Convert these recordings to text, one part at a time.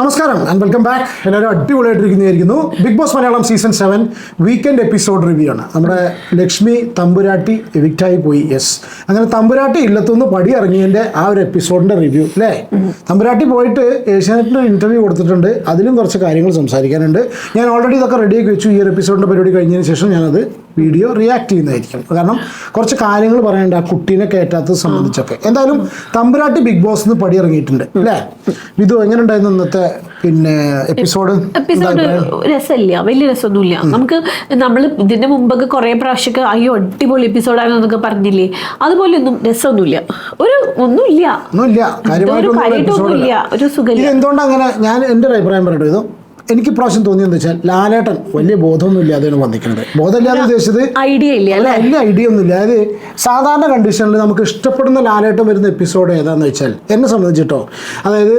നമസ്കാരം and welcome back എല്ലാവരും അടിപൊളിയായിട്ടിരിക്കുന്നതായിരിക്കുന്നു. Big boss Malayalam season seven weekend episode review ആണ്. നമ്മുടെ ലക്ഷ്മി തമ്പുരാട്ടി എവിക്റ്റായി പോയി. യെസ് അങ്ങനെ തമ്പുരാട്ടി ഇല്ലത്തുനിന്ന് പടി ഇറങ്ങിയതിന്റെ ആ ഒരു എപ്പിസോഡിന്റെ റിവ്യൂ അല്ലേ തമ്പുരാട്ടി പോയിട്ട് ഏഷ്യാനെറ്റിന്റെ ഇന്റർവ്യൂ കൊടുത്തിട്ടുണ്ട്. അതിലും കുറച്ച് കാര്യങ്ങൾ സംസാരിക്കാനുണ്ട്. ഞാൻ ഓൾറെഡി ഇതൊക്കെ റെഡിയാക്കി വെച്ചു. ഈ ഒരു എപ്പിസോഡിന്റെ പരിപാടി കഴിഞ്ഞതിന് ശേഷം ഞാനത് വീഡിയോ റിയാക്ട് ചെയ്യുന്നതായിരിക്കും. കാരണം കുറച്ച് കാര്യങ്ങൾ പറയാനുണ്ട് ആ കുട്ടീനെ കയറ്റാത്തത് സംബന്ധിച്ചൊക്കെ. എന്തായാലും തമ്പുരാട്ടി ബിഗ് ബോസ് നിന്ന് പടി ഇറങ്ങിയിട്ടുണ്ട് അല്ലേ? വിധു എങ്ങനെ ഉണ്ടായിരുന്നു ഇന്നത്തെ പിന്നെ എപ്പിസോഡ് എപ്പിസോഡ് രസമില്ല വലിയ രസമൊന്നുമില്ല. നമുക്ക് നമ്മൾ ഇതിന്റെ മുമ്പൊക്കെ കുറെ പ്രാവശ്യമൊക്കെ അയ്യോ അടിപൊളി എപ്പിസോഡാണെന്നൊക്കെ പറഞ്ഞില്ലേ? അതുപോലെ ഒന്നും രസമൊന്നുമില്ല. ഒരു ഒന്നുമില്ല. ഒന്നുമില്ല. ഒരു സുഖം കാര്യമായിട്ടൊന്നുമില്ല. ഒരു ഇത് എന്തുകൊണ്ടാണ് അങ്ങനെ ഞാൻ എന്റെ ഒരു അഭിപ്രായം പറഞ്ഞു എനിക്ക് ഇപ്രാവശ്യം തോന്നിയെന്ന് വെച്ചാൽ ലാലേട്ടൻ വലിയ ബോധമൊന്നും ഇല്ലാതെയാണ് വന്നിരിക്കുന്നത്. ബോധമില്ലാതെ ഉദ്ദേശിച്ചത് ഐഡിയ ഇല്ല വലിയ ഐഡിയ ഒന്നും ഇല്ല അതായത് സാധാരണ കണ്ടീഷനിൽ നമുക്ക് ഇഷ്ടപ്പെടുന്ന ലാലേട്ടൻ വരുന്ന എപ്പിസോഡ് ഏതാന്ന് വെച്ചാൽ എന്നെ സംബന്ധിച്ചിട്ടോ അതായത്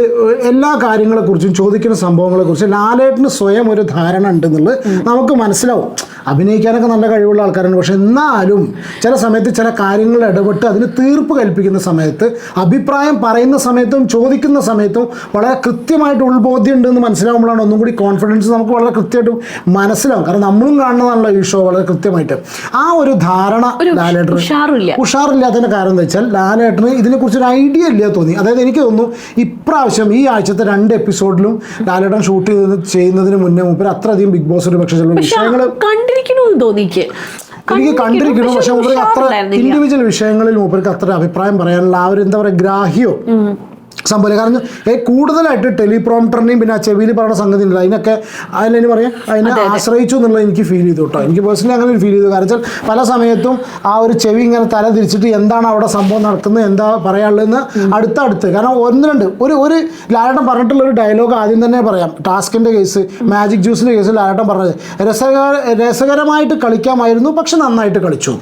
എല്ലാ കാര്യങ്ങളെക്കുറിച്ചും ചോദിക്കുന്ന സംഭവങ്ങളെക്കുറിച്ച് ലാലേട്ടന് സ്വയം ഒരു ധാരണ ഉണ്ടെന്നുള്ളത് നമുക്ക് മനസ്സിലാവും. അഭിനയിക്കാനൊക്കെ നല്ല കഴിവുള്ള ആൾക്കാരാണ്. പക്ഷെ എന്നാലും ചില സമയത്ത് ചില കാര്യങ്ങൾ ഇടപെട്ട് അതിന് തീർപ്പ് കൽപ്പിക്കുന്ന സമയത്ത് അഭിപ്രായം പറയുന്ന സമയത്തും ചോദിക്കുന്ന സമയത്തും വളരെ കൃത്യമായിട്ട് ഉൾബോധ്യം ഉണ്ടെന്ന് മനസ്സിലാവുമ്പോഴാണ് ഒന്നും കൂടി കോൺഫിഡൻസ് നമുക്ക് വളരെ കൃത്യമായിട്ട് മനസ്സിലാവും. കാരണം നമ്മളും കാണുന്നതാണല്ലോ ഈ ഷോ വളരെ കൃത്യമായിട്ട്. ആ ഒരു ധാരണ ലാലേട്ടർ ഉഷാറില്ലാത്തതിന്റെ കാരണം എന്താ വെച്ചാൽ ലാലേട്ടന് ഇതിനെക്കുറിച്ച് ഒരു ഐഡിയ ഇല്ല തോന്നി. അതായത് എനിക്ക് തോന്നുന്നു ഇപ്രാവശ്യം ഈ ആഴ്ചത്തെ രണ്ട് എപ്പിസോഡിലും ലാലേട്ടൻ ഷൂട്ട് ചെയ്ത് ചെയ്യുന്നതിന് മുന്നേ മുമ്പ് അത്രയധികം ബിഗ് ബോസ് ഒരു പക്ഷേ ചില വിഷയങ്ങൾ കണ്ടിരിക്കണു തോന്നിക്ക് എനിക്ക്. കണ്ടിരിക്കണം? പക്ഷെ മൂപ്പർക്ക് അത്ര. ഇൻഡിവിജ്വൽ വിഷയങ്ങളിൽ മൂപ്പർക്ക് അത്ര അഭിപ്രായം പറയാനുള്ള ആ ഒരു എന്താ പറയുക ഗ്രാഹ്യോ. സംഭവം കാരണം ഏ കൂടുതലായിട്ട് ടെലിപ്രോംപ്റ്ററിനെയും പിന്നെ ആ ചെവിയിൽ പറയുന്ന സംഗതി ഉണ്ടല്ലോ. അതിനൊക്കെ അതിനെ പറയാം? അതിനെ ആശ്രയിച്ചു എന്നുള്ളത് എനിക്ക് ഫീൽ ചെയ്തു കേട്ടോ. എനിക്ക് പേഴ്സണലി അങ്ങനെ ഫീൽ ചെയ്തു. കാരണം വെച്ചാൽ പല സമയത്തും ആ ഒരു ചെവി ഇങ്ങനെ തല തിരിച്ചിട്ട് എന്താണ് അവിടെ സംഭവം നടക്കുന്നത് എന്താ പറയാനുള്ളതെന്ന് അടുത്തടുത്ത്. കാരണം ഒന്ന് രണ്ട് ഒരു ഒരു ലാലട്ടം പറഞ്ഞിട്ടുള്ള ഒരു ഡയലോഗ് ആദ്യം തന്നെ പറയാം. ടാസ്കിന്റെ കേസ് മാജിക് ജ്യൂസിന്റെ കേസ് ലാലട്ടം പറഞ്ഞത്. രസകര രസകരമായിട്ട് കളിക്കാമായിരുന്നു പക്ഷെ നന്നായിട്ട് കളിച്ചു.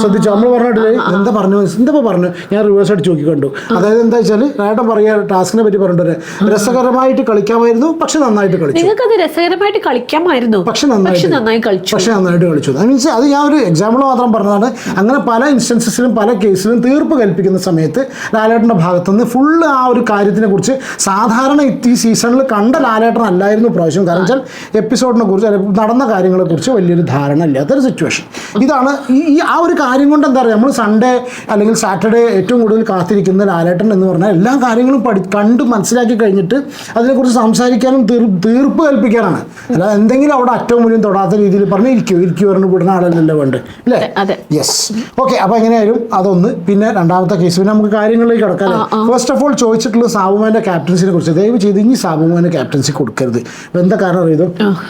ശ്രദ്ധിച്ചു? നമ്മൾ പറഞ്ഞിട്ടില്ലേ? എന്താ പറഞ്ഞു എന്താ പറഞ്ഞു ഞാൻ റിവേഴ്സ് അടിച്ച് നോക്കി കണ്ടു അതായത് എന്താ വെച്ചാൽ ലാലട്ടൻ പറയുക ടാസ്കിനെ പറ്റി പറഞ്ഞിട്ടുണ്ട്. രസകരമായിട്ട് കളിക്കാമായിരുന്നു പക്ഷെ നന്നായിട്ട് കളിച്ചു. നിങ്ങൾക്ക് അത് രസകരമായിട്ട് കളിക്കാമായിരുന്നു പക്ഷെ നന്നായിട്ട് നന്നായി കളിച്ചു. പക്ഷെ നന്നായിട്ട് കളിച്ചു. ഐ മീൻസ് അത് ഞാൻ ഒരു എക്സാമ്പിൾ മാത്രം പറഞ്ഞതാണ്. അങ്ങനെ പല ഇൻസ്റ്റൻസസിലും പല കേസിലും തീർപ്പ് കൽപ്പിക്കുന്ന സമയത്ത് ലാലേട്ടന്റെ ഭാഗത്തുനിന്ന് ഫുള്ള് ആ ഒരു കാര്യത്തിനെ കുറിച്ച് സാധാരണ ഈ സീസണിൽ കണ്ട ലാലേട്ടൻ അല്ലായിരുന്നു പ്രാവശ്യം കാരണം വെച്ചാൽ എപ്പിസോഡിനെ കുറിച്ച് നടന്ന കാര്യങ്ങളെ കുറിച്ച് വലിയൊരു ധാരണ ഇല്ലാത്തൊരു സിറ്റുവേഷൻ ഇതാണ് ഈ ഈ ആ ഒരു കാര്യം കൊണ്ട് എന്താ പറയുക നമ്മൾ സൺഡേ അല്ലെങ്കിൽ സാറ്റർഡേ ഏറ്റവും കൂടുതൽ കാത്തിരിക്കുന്ന ലാലേട്ടൻ എന്ന് പറഞ്ഞാൽ എല്ലാ കാര്യങ്ങളും പഠി കണ്ട് മനസ്സിലാക്കി കഴിഞ്ഞിട്ട് അതിനെക്കുറിച്ച് സംസാരിക്കാനും തീർ തീർപ്പ് കൽപ്പിക്കാനാണ്. അല്ല എന്തെങ്കിലും അവിടെ അറ്റവും മുന്നിൽ തൊടാത്ത രീതിയിൽ പറഞ്ഞ് ഇരിക്കുമോ ഇരിക്കൂ പറഞ്ഞ് വിടുന്ന ആളല്ലല്ലോ വേണ്ട അല്ലേ യെസ് ഓക്കെ അപ്പോൾ എങ്ങനെയായാലും അതൊന്ന് പിന്നെ രണ്ടാമത്തെ കേസ് പിന്നെ നമുക്ക് കാര്യങ്ങളിലേക്ക് കിടക്കാം ഫസ്റ്റ് ഓഫ് ഓൾ ചോദിച്ചിട്ടുള്ള സാബുമാന്റെ ക്യാപ്റ്റൻസിനെ കുറിച്ച്. ദയവ് ചെയ്ത് ഇനി സാബുമാന്റെ ക്യാപ്റ്റൻസി കൊടുക്കരുത്. അപ്പം എന്താ കാരണം അറിയതോ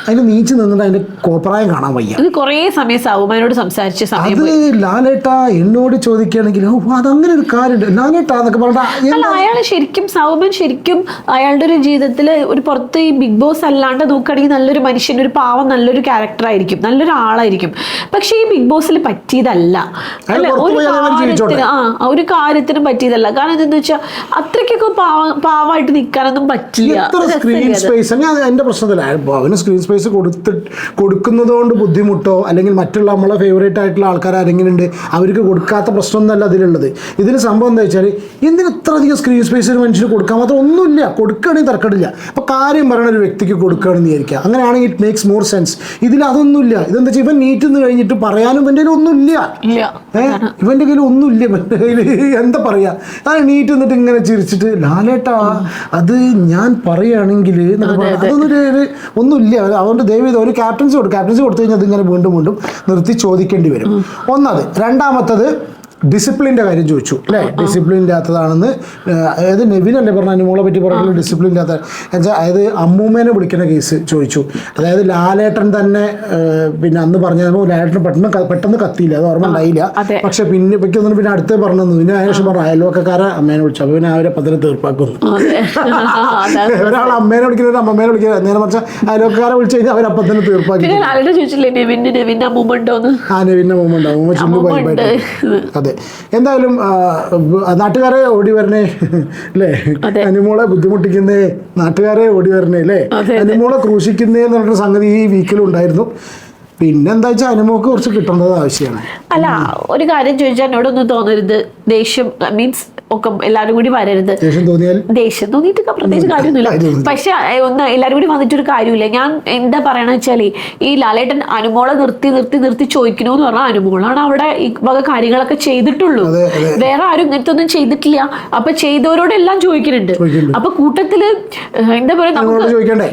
അതിന് നീച്ച് നിന്നിട്ട് അതിന്റെ കോപ്രായം കാണാൻ വയ്യ. ഇത് കുറേ സമയം സാബുമാനോട് സംസാരിച്ച സമയം അത് ലാലേട്ട എന്നോട് ചോദിക്കുകയാണെങ്കിൽ ഓ അതങ്ങനെ ഒരു കാര്യമുണ്ട്. ലാലേട്ടാ എന്നൊക്കെ പറഞ്ഞാൽ അയാൾ ശരിക്കും സൗമൻ ശരിക്കും അയാളുടെ ഒരു ജീവിതത്തിൽ ഒരു പുറത്ത് ഈ ബിഗ് ബോസ് അല്ലാണ്ട് നോക്കുകയാണെങ്കിൽ നല്ലൊരു മനുഷ്യൻ ഒരു പാവം നല്ലൊരു ക്യാരക്ടർ ആയിരിക്കും. നല്ലൊരു ആളായിരിക്കും. പക്ഷെ ഈ ബിഗ് ബോസിൽ പറ്റിയതല്ല. അല്ല? ഒരു കാര്യത്തിന് ആ ഒരു കാര്യത്തിനും പറ്റിയതല്ല. കാരണം എന്താന്ന് വെച്ചാൽ അത്രയ്ക്കൊക്കെ പാവ പാവമായിട്ട് നിൽക്കാനൊന്നും പറ്റില്ല. സ്ക്രീൻ സ്പേസ് ഞാൻ എന്റെ അവന് സ്ക്രീൻ സ്പേസ് കൊടുത്ത് കൊടുക്കുന്നതുകൊണ്ട് ബുദ്ധിമുട്ടോ അല്ലെങ്കിൽ മറ്റുള്ള നമ്മളെ ഫേവറേറ്റ് ആയിട്ടുള്ള ആൾക്കാർ ആരെങ്കിലും ഉണ്ട് അവർക്ക് കൊടുക്കാത്ത പ്രശ്നമൊന്നുമല്ല അതിലുള്ളത്. ഇതിന് സംഭവം എന്താ വെച്ചാൽ എന്തിന് ഇത്ര അധികം സ്ക്രീൻ സ്പേസ് ഒരു മനുഷ്യന് കൊടുക്കാൻ മാത്രം ഒന്നുമില്ല. കൊടുക്കുകയാണെങ്കിൽ തർക്കടില്ല അപ്പോൾ കാര്യം പറയണ ഒരു വ്യക്തിക്ക് കൊടുക്കുകയാണെന്ന് വിചാരിക്കുക. അങ്ങനെയാണെങ്കിൽ ഇറ്റ് മേക്സ് മോർ സെൻസ് ഇതിൽ അതൊന്നുമില്ല. ഇതെന്താ വെച്ചാൽ ഇവൻ നീറ്റ് നിന്ന് കഴിഞ്ഞിട്ട് പറയാനും ഇവന്റെ കയ്യിൽ ഒന്നുമില്ല. ഇല്ല. ഏ? ഇവന്റെ കയ്യിൽ ഒന്നുമില്ല. ഇവന്റെ കയ്യിൽ എന്താ പറയാ? ആ നീറ്റ് എന്നിട്ട് ഇങ്ങനെ ചിരിച്ചിട്ട് ലാലേട്ടാ അത് ഞാൻ പറയുകയാണെങ്കിൽ അതൊന്നും ഒന്നുമില്ല. അതുകൊണ്ട് ദയവീത ഒരു ക്യാപ്റ്റൻസി കൊടുക്കും. ക്യാപ്റ്റൻസി കൊടുത്തു കഴിഞ്ഞാൽ അതിങ്ങനെ വീണ്ടും വീണ്ടും നിർത്തി ചോദിക്കേണ്ടി വരും. ഒന്നത്. രണ്ടാമത്തത് ഡിസിപ്ലിന്റെ കാര്യം ചോദിച്ചു അല്ലേ? ഡിസിപ്ലിൻ ഇല്ലാത്തതാണെന്ന് അതായത് നെവിനല്ലേ പറഞ്ഞ അനുമോളെ പറ്റി പറഞ്ഞിട്ടുള്ള ഡിസിപ്ലിൻ ഇല്ലാത്ത എന്നുവെച്ചാൽ അതായത് അമ്മൂമ്മേനെ വിളിക്കുന്ന കേസ് ചോദിച്ചു. അതായത് ലാലേട്ടൻ തന്നെ പിന്നെ അന്ന് പറഞ്ഞപ്പോൾ ലാലേട്ടൻ പെട്ടെന്ന് പെട്ടെന്ന് കത്തിയില്ല അത് ഓർമ്മ ഉണ്ടായില്ല. പക്ഷെ പിന്നെ ഇപ്പം പിന്നെ അടുത്ത് പറഞ്ഞു പിന്നെ അതിനുശേഷം പറഞ്ഞു അയൽവക്കക്കാരെ അമ്മേനെ വിളിച്ചു. അപ്പോൾ പിന്നെ അവരെ പതിനെ തീർപ്പാക്കുന്നു. അതെ. ഒരാൾ അമ്മേനെ വിളിക്കുന്നത് അമ്മമ്മേനെ വിളിക്കുന്നത് നേരെ മറിച്ച് അയൽവക്കക്കാരെ വിളിച്ചു കഴിഞ്ഞാൽ അവരപ്പം തന്നെ തീർപ്പാക്കി ചോദിച്ചില്ലേ അമ്മൂമ്മ ആ നെവിന്റെ അമ്മൂമ്മ ഉണ്ട്. അതെ എന്തായാലും നാട്ടുകാരെ ഓടി വരണേ അല്ലേ. അനുമോളെ ബുദ്ധിമുട്ടിക്കുന്നേ നാട്ടുകാരെ ഓടി വരണേ അല്ലേ. അനുമോളെ ക്രൂശിക്കുന്നേ എന്ന് പറഞ്ഞ സംഗതി ഈ വീക്കിൽ ഉണ്ടായിരുന്നു. പിന്നെന്താ വെച്ചാൽ അനുമോക്ക് കുറച്ച് കിട്ടേണ്ടത് ആവശ്യമാണ്. അല്ല ഒരു കാര്യം ചോദിച്ചാൽ എന്നോടൊന്നും തോന്നരുത്. ദേഷ്യം മീൻസ് ഒക്കെ എല്ലാവരും കൂടി വരരുത്. ദേഷ്യം തോന്നിയിട്ട് പ്രത്യേകിച്ച് കാര്യമൊന്നുമില്ല. പക്ഷെ ഒന്ന് എല്ലാവരും കൂടി വന്നിട്ടൊരു കാര്യമില്ല. ഞാൻ എന്താ പറയണ വെച്ചാൽ ഈ ലാലേട്ടൻ അനുമോളെ നിർത്തി നിർത്തി നിർത്തി ചോദിക്കണു എന്ന് പറഞ്ഞാൽ അനുമോളാണ് അവിടെ ഈ വക കാര്യങ്ങളൊക്കെ ചെയ്തിട്ടുള്ളൂ. വേറെ ആരും ഇങ്ങനത്തെ ഒന്നും ചെയ്തിട്ടില്ല. അപ്പൊ ചെയ്തവരോടെല്ലാം ചോദിക്കുന്നുണ്ട്. അപ്പൊ കൂട്ടത്തിൽ എന്താ പറയാ നമുക്ക്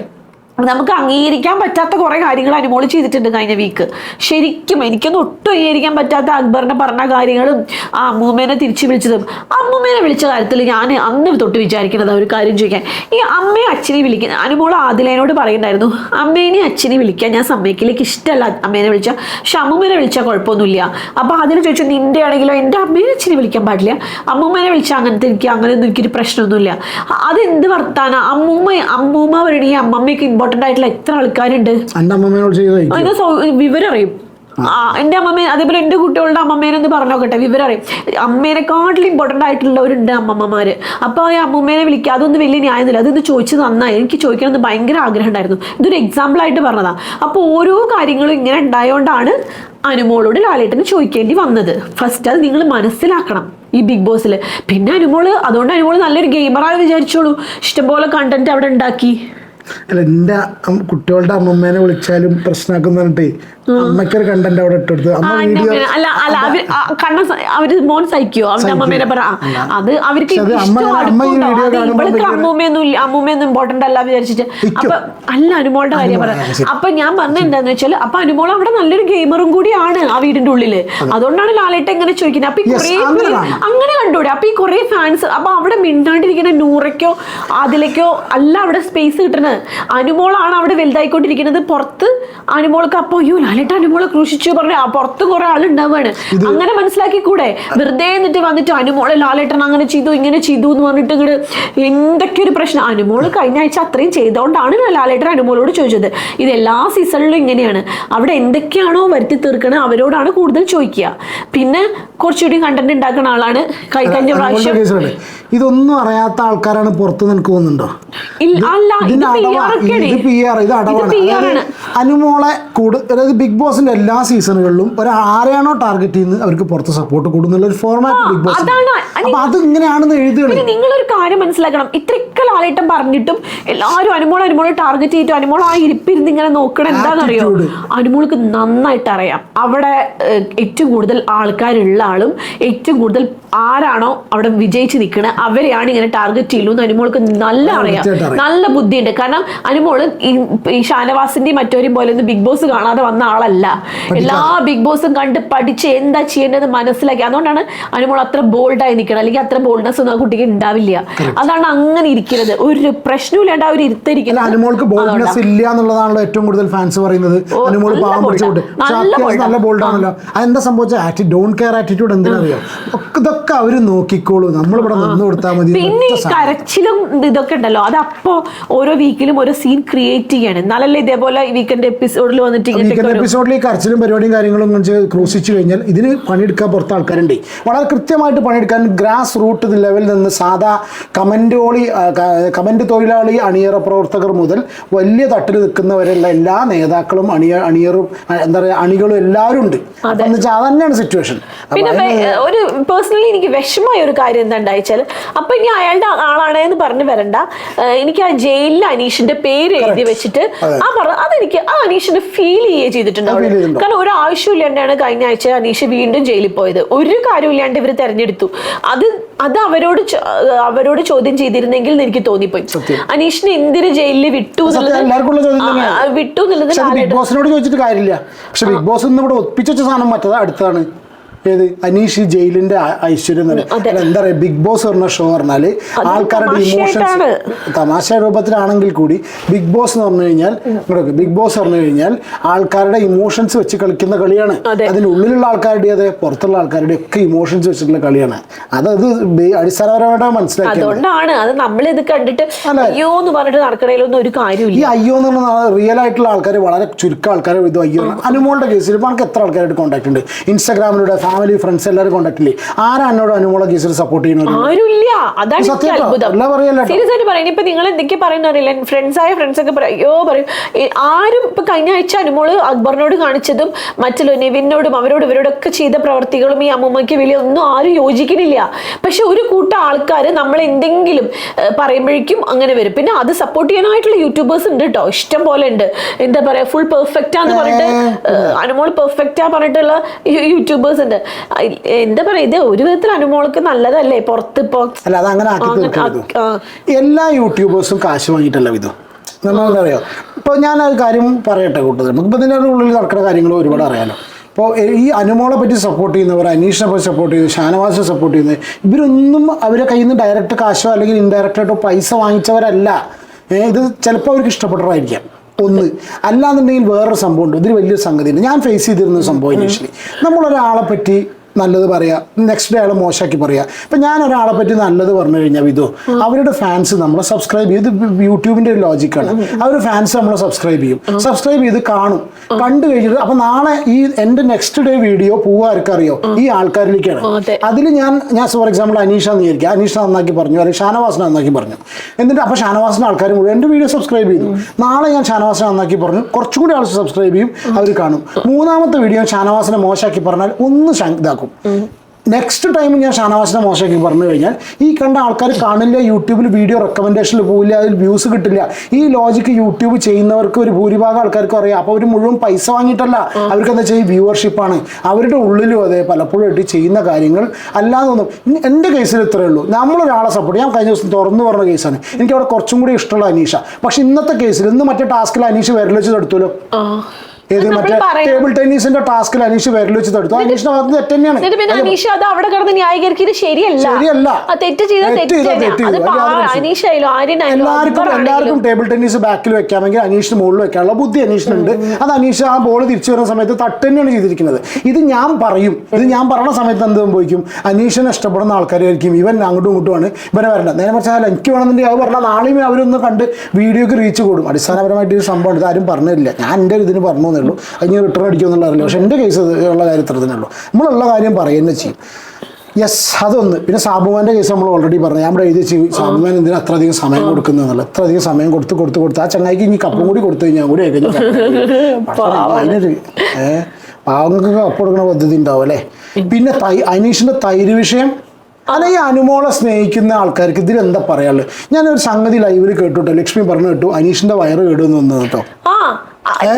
നമുക്ക് അംഗീകരിക്കാൻ പറ്റാത്ത കുറേ കാര്യങ്ങൾ അനുമോൾ ചെയ്തിട്ടുണ്ട് കഴിഞ്ഞ വീക്ക് ശരിക്കും എനിക്കൊന്നും ഒട്ടും അംഗീകരിക്കാൻ പറ്റാത്ത അക്ബറിനെ പറഞ്ഞ കാര്യങ്ങളും ആ അമ്മൂമ്മേനെ തിരിച്ചു വിളിച്ചതും. അമ്മൂമ്മേനെ വിളിച്ച കാര്യത്തിൽ ഞാൻ അന്ന് തൊട്ട് വിചാരിക്കുന്നത് ഒരു കാര്യം ചോദിക്കാൻ. ഈ അമ്മയെ അച്ഛനെ വിളിക്കുന്ന അനുമോൾ ആദിലേനോട് പറയുന്നുണ്ടായിരുന്നു അമ്മേനെ അച്ഛനെ വിളിക്കാൻ ഞാൻ സമ്മതിക്കിലേക്ക് ഇഷ്ടമല്ല അമ്മേനെ വിളിച്ചാൽ പക്ഷെ അമ്മൂമ്മേനെ വിളിച്ചാൽ കുഴപ്പമൊന്നുമില്ല. അപ്പോൾ അതിന് ചോദിച്ചാൽ നിന്റെ ആണെങ്കിലോ? എന്റെ അമ്മേനെ അച്ഛനെ വിളിക്കാൻ പാടില്ല. അമ്മൂമ്മേനെ വിളിച്ചാൽ അങ്ങനത്തെ എനിക്ക് അങ്ങനെയൊന്നും എനിക്കൊരു പ്രശ്നമൊന്നുമില്ല. അത് അതെന്ത് വർത്താന? അമ്മൂമ്മ അമ്മൂമ്മ പറയണെങ്കിൽ അമ്മമ്മയ്ക്ക് ആയിട്ടുള്ള എത്ര ആൾക്കാരുണ്ട്? അതിന് വിവരം അറിയും എന്റെ അമ്മമ്മ അതേപോലെ എന്റെ കുട്ടികളുടെ അമ്മമ്മേനെന്ന് പറഞ്ഞോക്കട്ടെ വിവരറിയും. അമ്മേനെക്കാട്ടിലും ഇമ്പോർട്ടന്റ് ആയിട്ടുള്ളവരുണ്ട് അമ്മമ്മമാര്. അപ്പോൾ ആ അമ്മമ്മേനെ വിളിക്കുക അതൊന്നും വലിയ ന്യായമൊന്നുമില്ല. അതൊന്ന് ചോദിച്ചത് നന്നായി. എനിക്ക് ചോദിക്കണമെന്ന് ഭയങ്കര ആഗ്രഹം ഉണ്ടായിരുന്നു. ഇതൊരു എക്സാമ്പിൾ ആയിട്ട് പറഞ്ഞതാ. അപ്പോൾ ഓരോ കാര്യങ്ങളും ഇങ്ങനെ ഉണ്ടായതുകൊണ്ടാണ് അനുമോളോട് ലാലേട്ടന് ചോദിക്കേണ്ടി വന്നത്. ഫസ്റ്റ് അത് നിങ്ങൾ മനസ്സിലാക്കണം ഈ ബിഗ് ബോസിൽ പിന്നെ അനുമോൾ അതുകൊണ്ട് അനുമോൾ നല്ലൊരു ഗെയിമറായി വിചാരിച്ചോളൂ. ഇഷ്ടംപോലെ കണ്ടന്റ് അവിടെ ഉണ്ടാക്കി. അല്ല എന്റെ കുട്ടികളുടെ അമ്മമ്മേനെ വിളിച്ചാലും പ്രശ്നമാക്കുന്ന അമ്മയ്ക്കൊരു കണ്ടന്റ് അവിടെ ഇട്ടെടുത്ത്. അമ്മ വീഡിയോ അല്ല അല്ല അവർ ആ, കണ്ണ അവർ മോൻ സഹിക്കോ അവന്റെ അമ്മമ്മേനെ പറ അത് അവർക്ക് ഇവൾക്ക് അമ്മൂമ്മയൊന്നും ഇല്ല അമ്മൂമ്മയൊന്നും ഇമ്പോർട്ടന്റ് അല്ല വിചാരിച്ചിട്ട്. അപ്പൊ അല്ല അനുമോളുടെ കാര്യം പറ. പറയാം അപ്പൊ ഞാൻ പറഞ്ഞ എന്താന്ന് വെച്ചാൽ അപ്പൊ അനുമോൾ അവിടെ നല്ലൊരു ഗെയിമറും കൂടിയാണ് ആ വീടിന്റെ ഉള്ളിൽ. അതുകൊണ്ടാണ് ലാലേട്ട ഇങ്ങനെ ചോദിക്കുന്നത്. അപ്പൊ ഈ കുറേ അങ്ങനെ. കണ്ടൂടെ അപ്പൊ ഈ കുറേ ഫാൻസ് അപ്പൊ അവിടെ മിണ്ടാണ്ടിരിക്കുന്ന നൂറയ്ക്കോ അതിലേക്കോ അല്ല അവിടെ സ്പേസ് കിട്ടണത് അനുമോളാണ് അവിടെ വലുതായിക്കൊണ്ടിരിക്കുന്നത്. പുറത്ത് അനുമോൾക്ക് അപ്പൊ അയ്യോ ലാലേട്ട അനുമോളെ ക്രൂശിച്ചു പറഞ്ഞ ആ പുറത്ത് കുറെ ആളുണ്ടാവാണ്. അങ്ങനെ മനസ്സിലാക്കി കൂടെ വെറുതെ എന്നിട്ട് വന്നിട്ട് അനുമോളെ ലാലേട്ടൻ അങ്ങനെ ചെയ്തു ഇങ്ങനെ ചെയ്തു എന്ന് പറഞ്ഞിട്ട് ഇങ്ങോട്ട് എന്തൊക്കെ ഒരു പ്രശ്നം. അനുമോൾ കഴിഞ്ഞ ആഴ്ച അത്രയും ചെയ്തോണ്ടാണ് ലാലേട്ടൻ അനുമോളോട് ചോദിച്ചത്. ഇത് എല്ലാ സീസണിലും ഇങ്ങനെയാണ്. അവിടെ എന്തൊക്കെയാണോ വരുത്തി തീർക്കണത് അവരോടാണ് കൂടുതൽ ചോദിക്കുക. പിന്നെ കുറച്ചുകൂടി കണ്ടന്റ് ഉണ്ടാക്കുന്ന ആളാണ്. കഴിഞ്ഞ പ്രാവശ്യം ഇതൊന്നും അറിയാത്ത ആൾക്കാരാണ് പുറത്ത് നിനക്ക് പോകുന്നുണ്ടോ ഇത്. ഇത് പി ആർ ഇത് അടവാണ് അതായത്. അനുമോളെ കൂടു അതായത് ബിഗ് ബോസിന്റെ എല്ലാ സീസണുകളിലും ഒരു ആരെയാണോ ടാർഗറ്റ് ചെയ്യുന്നത് അവർക്ക് പുറത്ത് സപ്പോർട്ട് കൂടുന്നുള്ള ഒരു ഫോർമാറ്റ് ബിഗ് ബോസ്. അപ്പൊ അത് ഇങ്ങനെയാണെന്ന് എഴുതുകയാണ് നിങ്ങളൊരു കാര്യം മനസ്സിലാക്കണം ഇത്രയൊക്കെ ലാലേട്ടം പറഞ്ഞിട്ടും എല്ലാവരും അനുമോൾ അനുമോൾ ടാർഗറ്റ് ചെയ്തിട്ട് അനുമോൾ ആ ഇരിപ്പിരുന്ന് ഇങ്ങനെ നോക്കണം എന്താണെന്നറിയോ. അനുമോൾക്ക് നന്നായിട്ട് അറിയാം അവിടെ ഏറ്റവും കൂടുതൽ ആൾക്കാരുള്ള ആളും ഏറ്റവും കൂടുതൽ ആരാണോ അവിടെ വിജയിച്ച് നിൽക്കുന്നത് അവരെയാണ് ഇങ്ങനെ ടാർഗറ്റ് ചെയ്യുള്ളൂ എന്ന് അനുമോൾക്ക് നല്ല അറിയാം. നല്ല ബുദ്ധി നല്ല ബുദ്ധിയുണ്ട്. കാരണം അനുമോൾ ഈ ഷാനവാസിന്റെയും മറ്റവരെയും പോലെ ഒന്നും ബിഗ് ബോസ് കാണാതെ വന്ന ആളല്ല. എല്ലാ ബിഗ് ബോസും കണ്ട് പഠിച്ച് എന്താ ചെയ്യേണ്ടത് മനസ്സിലാക്കി. അതുകൊണ്ടാണ് അനുമോൾ അത്ര ബോൾഡായി നിൽക്കണം അല്ലെങ്കിൽ അത്ര ബോൾഡ്നെസ് ഒന്നും ആ കുട്ടിക്ക് ഉണ്ടാവില്ല. അതാണ് അങ്ങനെ ഇരിക്കുന്നത്. ഒരു പ്രശ്നമില്ലാണ്ട് അവർ ഇരുത്തിരിക്കുന്നത് അനുമോൾക്ക് ബോൾഡ്നെസ് ഇല്ല എന്നുള്ളതാണല്ലോ ഏറ്റവും കൂടുതൽ ഫാൻസ് പറയുന്നത്. അനുമോൾ പാവം പിടിച്ചോട്ട് നല്ല. ബോൾഡാണല്ലോ അതെന്താ സംഭവിച്ച? ഡോൺ കെയർ ആറ്റിറ്റ്യൂഡ് എന്തിനറിയോ? ഇതൊക്കെ അവർ നോക്കിക്കോളൂ. നമ്മളിവിടെ നിന്ന് കൊടുത്താൽ മതി പിന്നെ ഈ കരച്ചിലും ഇതൊക്കെ ഉണ്ടല്ലോ. അത് അപ്പോ ഓരോ വീക്കിലും ഓരോ സീൻ ക്രിയേറ്റ് ചെയ്യാണ്. എന്നാലല്ലേ ഇതേപോലെ വീക്കെൻഡ് എപ്പിസോഡിൽ വന്നിട്ട് വീക്കെൻഡ് എപ്പിസോഡിൽ ഈ കരച്ചിലും പരിപാടിയും കാര്യങ്ങളും ക്രൂശിച്ചു കഴിഞ്ഞാൽ ഇതിന് പണിയെടുക്കാൻ പുറത്ത് ആൾക്കാരുണ്ട്. വളരെ കൃത്യമായിട്ട് പണിയെടുക്കാൻ ഗ്രാസ് റൂട്ട് ലെവലിൽ നിന്ന് സാധാ കമന്റോളി കമന്റ് തൊഴിലാളി അണിയറ പ്രവർത്തകർ മുതൽ വലിയ തട്ടിൽ നിൽക്കുന്നവരെല്ലാം എല്ലാ നേതാക്കളും അണിയ അണിയറും എന്താ പറയുക അണികളും എല്ലാവരും ഉണ്ട്. അതെന്ന് എന്ന് വെച്ചാൽ അതന്നെയാണ് സിറ്റുവേഷൻ പിന്നെ ഒരു പേഴ്സണലി എനിക്ക് വിഷമമായ ഒരു കാര്യം എന്താ ഉണ്ടായിച്ചാൽ അപ്പൊ ഇനി അയാളുടെ ആളാണ് എന്ന് പറഞ്ഞു വരണ്ട. എനിക്ക് ആ ജയിലിൽ അനീഷിന്റെ പേര് എഴുതി വെച്ചിട്ട് ആ പറ അതെനിക്ക് ആ അനീഷിന് ഫീൽ ചെയ്യുകയെ ചെയ്തിട്ടുണ്ട് അവിടെ. feel ചെയ്തിട്ടുണ്ടോ? കാരണം ഒരു ആവശ്യമില്ലാണ്ടാണ് കഴിഞ്ഞ ആഴ്ച അനീഷ് വീണ്ടും ജയിലിൽ പോയത്. ഒരു കാര്യമില്ലാണ്ട് ഇവർ തെരഞ്ഞെടുത്തു. അത് അത് അവരോട് അവരോട് ചോദ്യം ചെയ്തിരുന്നെങ്കിൽ എനിക്ക് തോന്നിപ്പോയി. അനീഷിനെ എന്തിന് ജയിലിൽ വിട്ടു വിട്ടു എന്നുള്ളത് ബിഗ് ബോസിനോട് ചോദിച്ചിട്ട് കാര്യമില്ല. പക്ഷെ ബിഗ് ബോസ് ഇന്ന് ഇവിടെ ഒപ്പിച്ച സാധനം മറ്റത് അടുത്താണ് ഏത്? അനീഷ് ജയിലിന്റെ ഐശ്വര്യം എന്താ പറയുക ബിഗ് ബോസ് പറഞ്ഞ ഷോ പറഞ്ഞാൽ ആൾക്കാരുടെ ഇമോഷൻസ് തമാശ രൂപത്തിലാണെങ്കിൽ കൂടി ബിഗ് ബോസ് എന്ന് പറഞ്ഞു കഴിഞ്ഞാൽ ബിഗ് ബോസ് പറഞ്ഞു കഴിഞ്ഞാൽ ആൾക്കാരുടെ ഇമോഷൻസ് വെച്ച് കളിക്കുന്ന കളിയാണ്. അതിനുള്ളിലുള്ള ആൾക്കാരുടെ അതെ പുറത്തുള്ള ആൾക്കാരുടെ ഒക്കെ ഇമോഷൻസ് വെച്ചിട്ടുള്ള കളിയാണ്. അതത് അടിസ്ഥാനപരമായിട്ട് മനസ്സിലാക്കി അതുകൊണ്ടാണ്. അത് നമ്മൾ ഇത് കണ്ടിട്ട് അയ്യോ എന്ന് പറഞ്ഞിട്ട് നടക്കണേലൊന്നും ഒരു ഈ കാര്യമില്ല അയ്യോ എന്ന് പറഞ്ഞാൽ റിയൽ ആയിട്ടുള്ള ആൾക്കാർ വളരെ ചുരുക്കം ആൾക്കാർ ഇത് അയ്യോ. അനുമോളുടെ കേസിൽ ഇപ്പൊ നമുക്ക് എത്ര ആൾക്കാരായിട്ട് കോൺടാക്ട് ഉണ്ട്? ഇൻസ്റ്റാഗ്രാമിലൂടെ ഫാമിലി ഫ്രണ്ട്സ് എല്ലാവരും കോണ്ടാക്ട് ഇല്ലേ? ആരാ എന്നോട് അനുമോള കേസിൽ സപ്പോർട്ട് ചെയ്യുന്നത്? ഇപ്പൊ നിങ്ങൾ എന്തൊക്കെ പറയുന്ന അറിയില്ല. ഫ്രണ്ട്സ് ആയ ഫ്രണ്ട്സ് ഒക്കെ പറയോ. പറയും ആരും ഇപ്പൊ കഴിഞ്ഞ ആഴ്ച അനുമോൾ അക്ബറിനോട് കാണിച്ചതും മറ്റുള്ള നിവിനോടും അവരോട് ഇവരോടൊക്കെ ചെയ്ത പ്രവർത്തികളും ഈ അമ്മമ്മയ്ക്ക് വലിയ ഒന്നും ആരും യോജിക്കുന്നില്ല. പക്ഷെ ഒരു കൂട്ടം ആൾക്കാർ നമ്മൾ എന്തെങ്കിലും പറയുമ്പോഴേക്കും അങ്ങനെ വരും. പിന്നെ അത് സപ്പോർട്ട് ചെയ്യാനായിട്ടുള്ള യൂട്യൂബേഴ്സ് ഉണ്ട് കേട്ടോ ഇഷ്ടം പോലെ ഉണ്ട്. എന്താ പറയാ ഫുൾ പെർഫെക്റ്റ് ആന്ന് പറഞ്ഞിട്ട് അനുമോൾ പെർഫെക്റ്റ് ആ പറഞ്ഞിട്ടുള്ള യൂട്യൂബേഴ്സ് ഉണ്ട്. എന്താ പറയാ ഇത് ഒരു വിധത്തിൽ അനുമോൾക്ക് നല്ലതല്ലേ? പുറത്തിപ്പോ അല്ല അത് അങ്ങനെ ആക്കി തീർക്കരുത്. എല്ലാ യൂട്യൂബേഴ്സും കാശ് വാങ്ങിയിട്ടല്ല വിധം? നമുക്കറിയാം ഇപ്പോൾ ഞാൻ ഒരു കാര്യം പറയട്ടെ കൂട്ടത്തിൽ. നമുക്കിപ്പോൾ ഇതിന്റെ ഉള്ളിൽ നടക്കുന്ന കാര്യങ്ങൾ ഒരുപാട് അറിയാലോ. ഇപ്പോൾ ഈ അനുമോളെ പറ്റി സപ്പോർട്ട് ചെയ്യുന്നവർ അനീഷിനെ പറ്റി സപ്പോർട്ട് ചെയ്യുന്നത് ഷാനവാസിനെ സപ്പോർട്ട് ചെയ്യുന്നത് ഇവരൊന്നും അവരെ കയ്യിൽ നിന്ന് ഡയറക്റ്റ് കാശോ അല്ലെങ്കിൽ ഇൻഡയറക്റ്റ് ആയിട്ടോ പൈസ വാങ്ങിച്ചവരല്ല. ഇത് ചിലപ്പോൾ അവർക്ക് ഇഷ്ടപ്പെട്ടതായിരിക്കാം ഒന്ന്. അല്ലാന്നുണ്ടെങ്കിൽ വേറൊരു സംഭവം ഉണ്ട് ഇതിൽ വലിയൊരു സംഗതിയുണ്ട് ഞാൻ ഫേസ് ചെയ്തിരുന്ന സംഭവം ഇനീഷ്യലി നമ്മളൊരാളെ പറ്റി നല്ലത് പറയാ. നെക്സ്റ്റ് ഡേ അയാളെ മോശമാക്കി പറയാ. ഇപ്പൊ ഞാൻ ഒരാളെ പറ്റി നല്ലത് പറഞ്ഞു കഴിഞ്ഞാൽ ഇതോ അവരുടെ ഫാൻസ് നമ്മളെ സബ്സ്ക്രൈബ് ചെയ്ത് യൂട്യൂബിന്റെ ഒരു ലോജിക്കാണ് അവർ ഫാൻസ് നമ്മളെ സബ്സ്ക്രൈബ് ചെയ്യും. സബ്സ്ക്രൈബ് ചെയ്ത് കാണും. കണ്ടു കഴിഞ്ഞിട്ട് അപ്പൊ നാളെ ഈ എന്റെ നെക്സ്റ്റ് ഡേ വീഡിയോ പോവാർക്കറിയോ ഈ ആൾക്കാരിലേക്കാണ്. അതെ. അതിൽ ഞാൻ ഞാൻ ഫോർ എക്സാമ്പിൾ അനീഷ എന്ന് വിചാരിക്കുക അനീഷ നന്നാക്കി പറഞ്ഞു അല്ലെങ്കിൽ ഷാനവാസിനെ നന്നാക്കി പറഞ്ഞു. എന്നിട്ട് അപ്പോൾ ഷാനവാസിന്റെ ആൾക്കാർ മുഴുവൻ എന്റെ വീഡിയോ സബ്സ്ക്രൈബ് ചെയ്തു. നാളെ ഞാൻ ഷാനവാസിനെ നന്നാക്കി പറഞ്ഞു. കുറച്ചും കൂടി ആൾ സബ്സ്ക്രൈബ് ചെയ്യും. അവർ കാണും. മൂന്നാമത്തെ വീഡിയോ ഷാനവാസിനെ മോശമാക്കി പറഞ്ഞാൽ ഒന്ന് ശ- ഇതാക്കും നെക്സ്റ്റ് ടൈം ഞാൻ ഷാനവാസിനെ മോശമാക്കി പറഞ്ഞു കഴിഞ്ഞാൽ ഈ കണ്ട ആൾക്കാർ കാണില്ല യൂട്യൂബിൽ വീഡിയോ റെക്കമെൻഡേഷനിൽ പോവില്ല അതിൽ വ്യൂസ് കിട്ടില്ല. ഈ ലോജിക്ക് യൂട്യൂബ് ചെയ്യുന്നവർക്ക് ഒരു ഭൂരിഭാഗം ആൾക്കാർക്ക് അറിയാം. അപ്പോൾ അവർ മുഴുവൻ പൈസ വാങ്ങിയിട്ടല്ല. അവർക്ക് എന്താ ചെയ്യും? വ്യൂവർഷിപ്പാണ് അവരുടെ ഉള്ളിലും അതെ പലപ്പോഴും ആയിട്ട് ചെയ്യുന്ന കാര്യങ്ങൾ അല്ലാതൊന്നും ഒന്നും എന്റെ കേസിൽ ഇത്രയേ ഉള്ളൂ. നമ്മളൊരാളെ സപ്പോർട്ട് ഞാൻ കഴിഞ്ഞ ദിവസം തുറന്നു പറഞ്ഞ കേസാണ് എനിക്ക് അവിടെ കുറച്ചും കൂടി ഇഷ്ടമുള്ള അനീഷ. പക്ഷെ ഇന്നത്തെ കേസിൽ ഇന്ന് മറ്റേ ടാസ്കിൽ അനീഷ് വിരൽ വെച്ച് ആ. മറ്റേ ടേബിൾ ടെന്നീസിന്റെ ടാസ്കിൽ അനീഷ് വിരൽ വെച്ച് തടുത്തു അനീഷിന്റെ ഭാഗത്ത് തെറ്റ് തന്നെയാണ്. പിന്നെ അനീഷ അത് അവിടെ കിടന്ന് ന്യായീകരിക്കുന്നത് ശരിയല്ല. ശരിയല്ല. തെറ്റ് ചെയ്ത. എല്ലാവർക്കും എല്ലാവർക്കും ടേബിൾ ടെന്നീസ് ബാക്കിൽ വെക്കാമെങ്കിൽ അനീഷിന് മുകളിൽ വെക്കാനുള്ള ബുദ്ധി അനീഷിനുണ്ട്. അത് അനീഷ് ആ ബോൾ തിരിച്ചു വരുന്ന സമയത്ത് തട്ട് തന്നെയാണ് ചെയ്തിരിക്കുന്നത്. ഇത് ഞാൻ പറയും. ഇത് ഞാൻ പറയുന്ന സമയത്ത് എന്ത് സംഭവിക്കും? അനീഷിനെ ഇഷ്ടപ്പെടുന്ന ആൾക്കാരായിരിക്കും. ഇവൻ അങ്ങോട്ടും ഇങ്ങോട്ടുമാണ് ഇവനെ വരണ്ട. നേരെ മറിച്ച് അല്ല എനിക്ക് വേണമെന്നുണ്ടെങ്കിൽ അത് പറഞ്ഞാൽ നാളെയും അവരൊന്ന് കണ്ട് വീഡിയോക്ക് റീച്ച് കൂടും. അടിസ്ഥാനപരമായിട്ട് ഒരു സംഭവം ഇത് ആരും പറഞ്ഞില്ല. ഞാൻ എന്റെ ഒരു ഇതിന് പറഞ്ഞു എന്നുള്ളൂ അതിന് റിട്ടേൺ അടിക്കുമെന്നുള്ള അറിയില്ല. പക്ഷെ എന്റെ കേസ് ഉള്ള കാര്യത്തിൽ തന്നെയുള്ളൂ നമ്മളുള്ള കാര്യം പറയുക ചെയ്യും. യെസ് അതൊന്ന്. പിന്നെ സാബുമാന്റെ കേസ് നമ്മൾ ഓൾറെഡി പറഞ്ഞു. ഇവിടെ എഴുതി സാബുമാൻ എന്തിനാ അത്ര അധികം സമയം കൊടുക്കുന്നുള്ളത് അത്ര അധികം സമയം കൊടുത്ത് കൊടുത്ത് കൊടുത്ത് ആ ചങ്ങായിക്ക് ഇനി കപ്പും കൂടി കൊടുത്തു കഴിഞ്ഞാൽ കൂടി അതിനൊരു ഏഹ് പാവങ്ങൾക്ക് കപ്പ് കൊടുക്കുന്ന പദ്ധതി ഉണ്ടാവും അല്ലേ? പിന്നെ തൈ അനീഷിന്റെ തൈര് വിഷയം. അല്ല ഈ അനുമോളെ സ്നേഹിക്കുന്ന ആൾക്കാർക്ക് ഇതിൽ എന്താ പറയാനുള്ളത്? ഞാനൊരു സംഗതി ലൈവിൽ കേട്ടു ലക്ഷ്മി പറഞ്ഞു കേട്ടു. അനീഷിന്റെ വയറ് കേടുന്നു കേട്ടോ.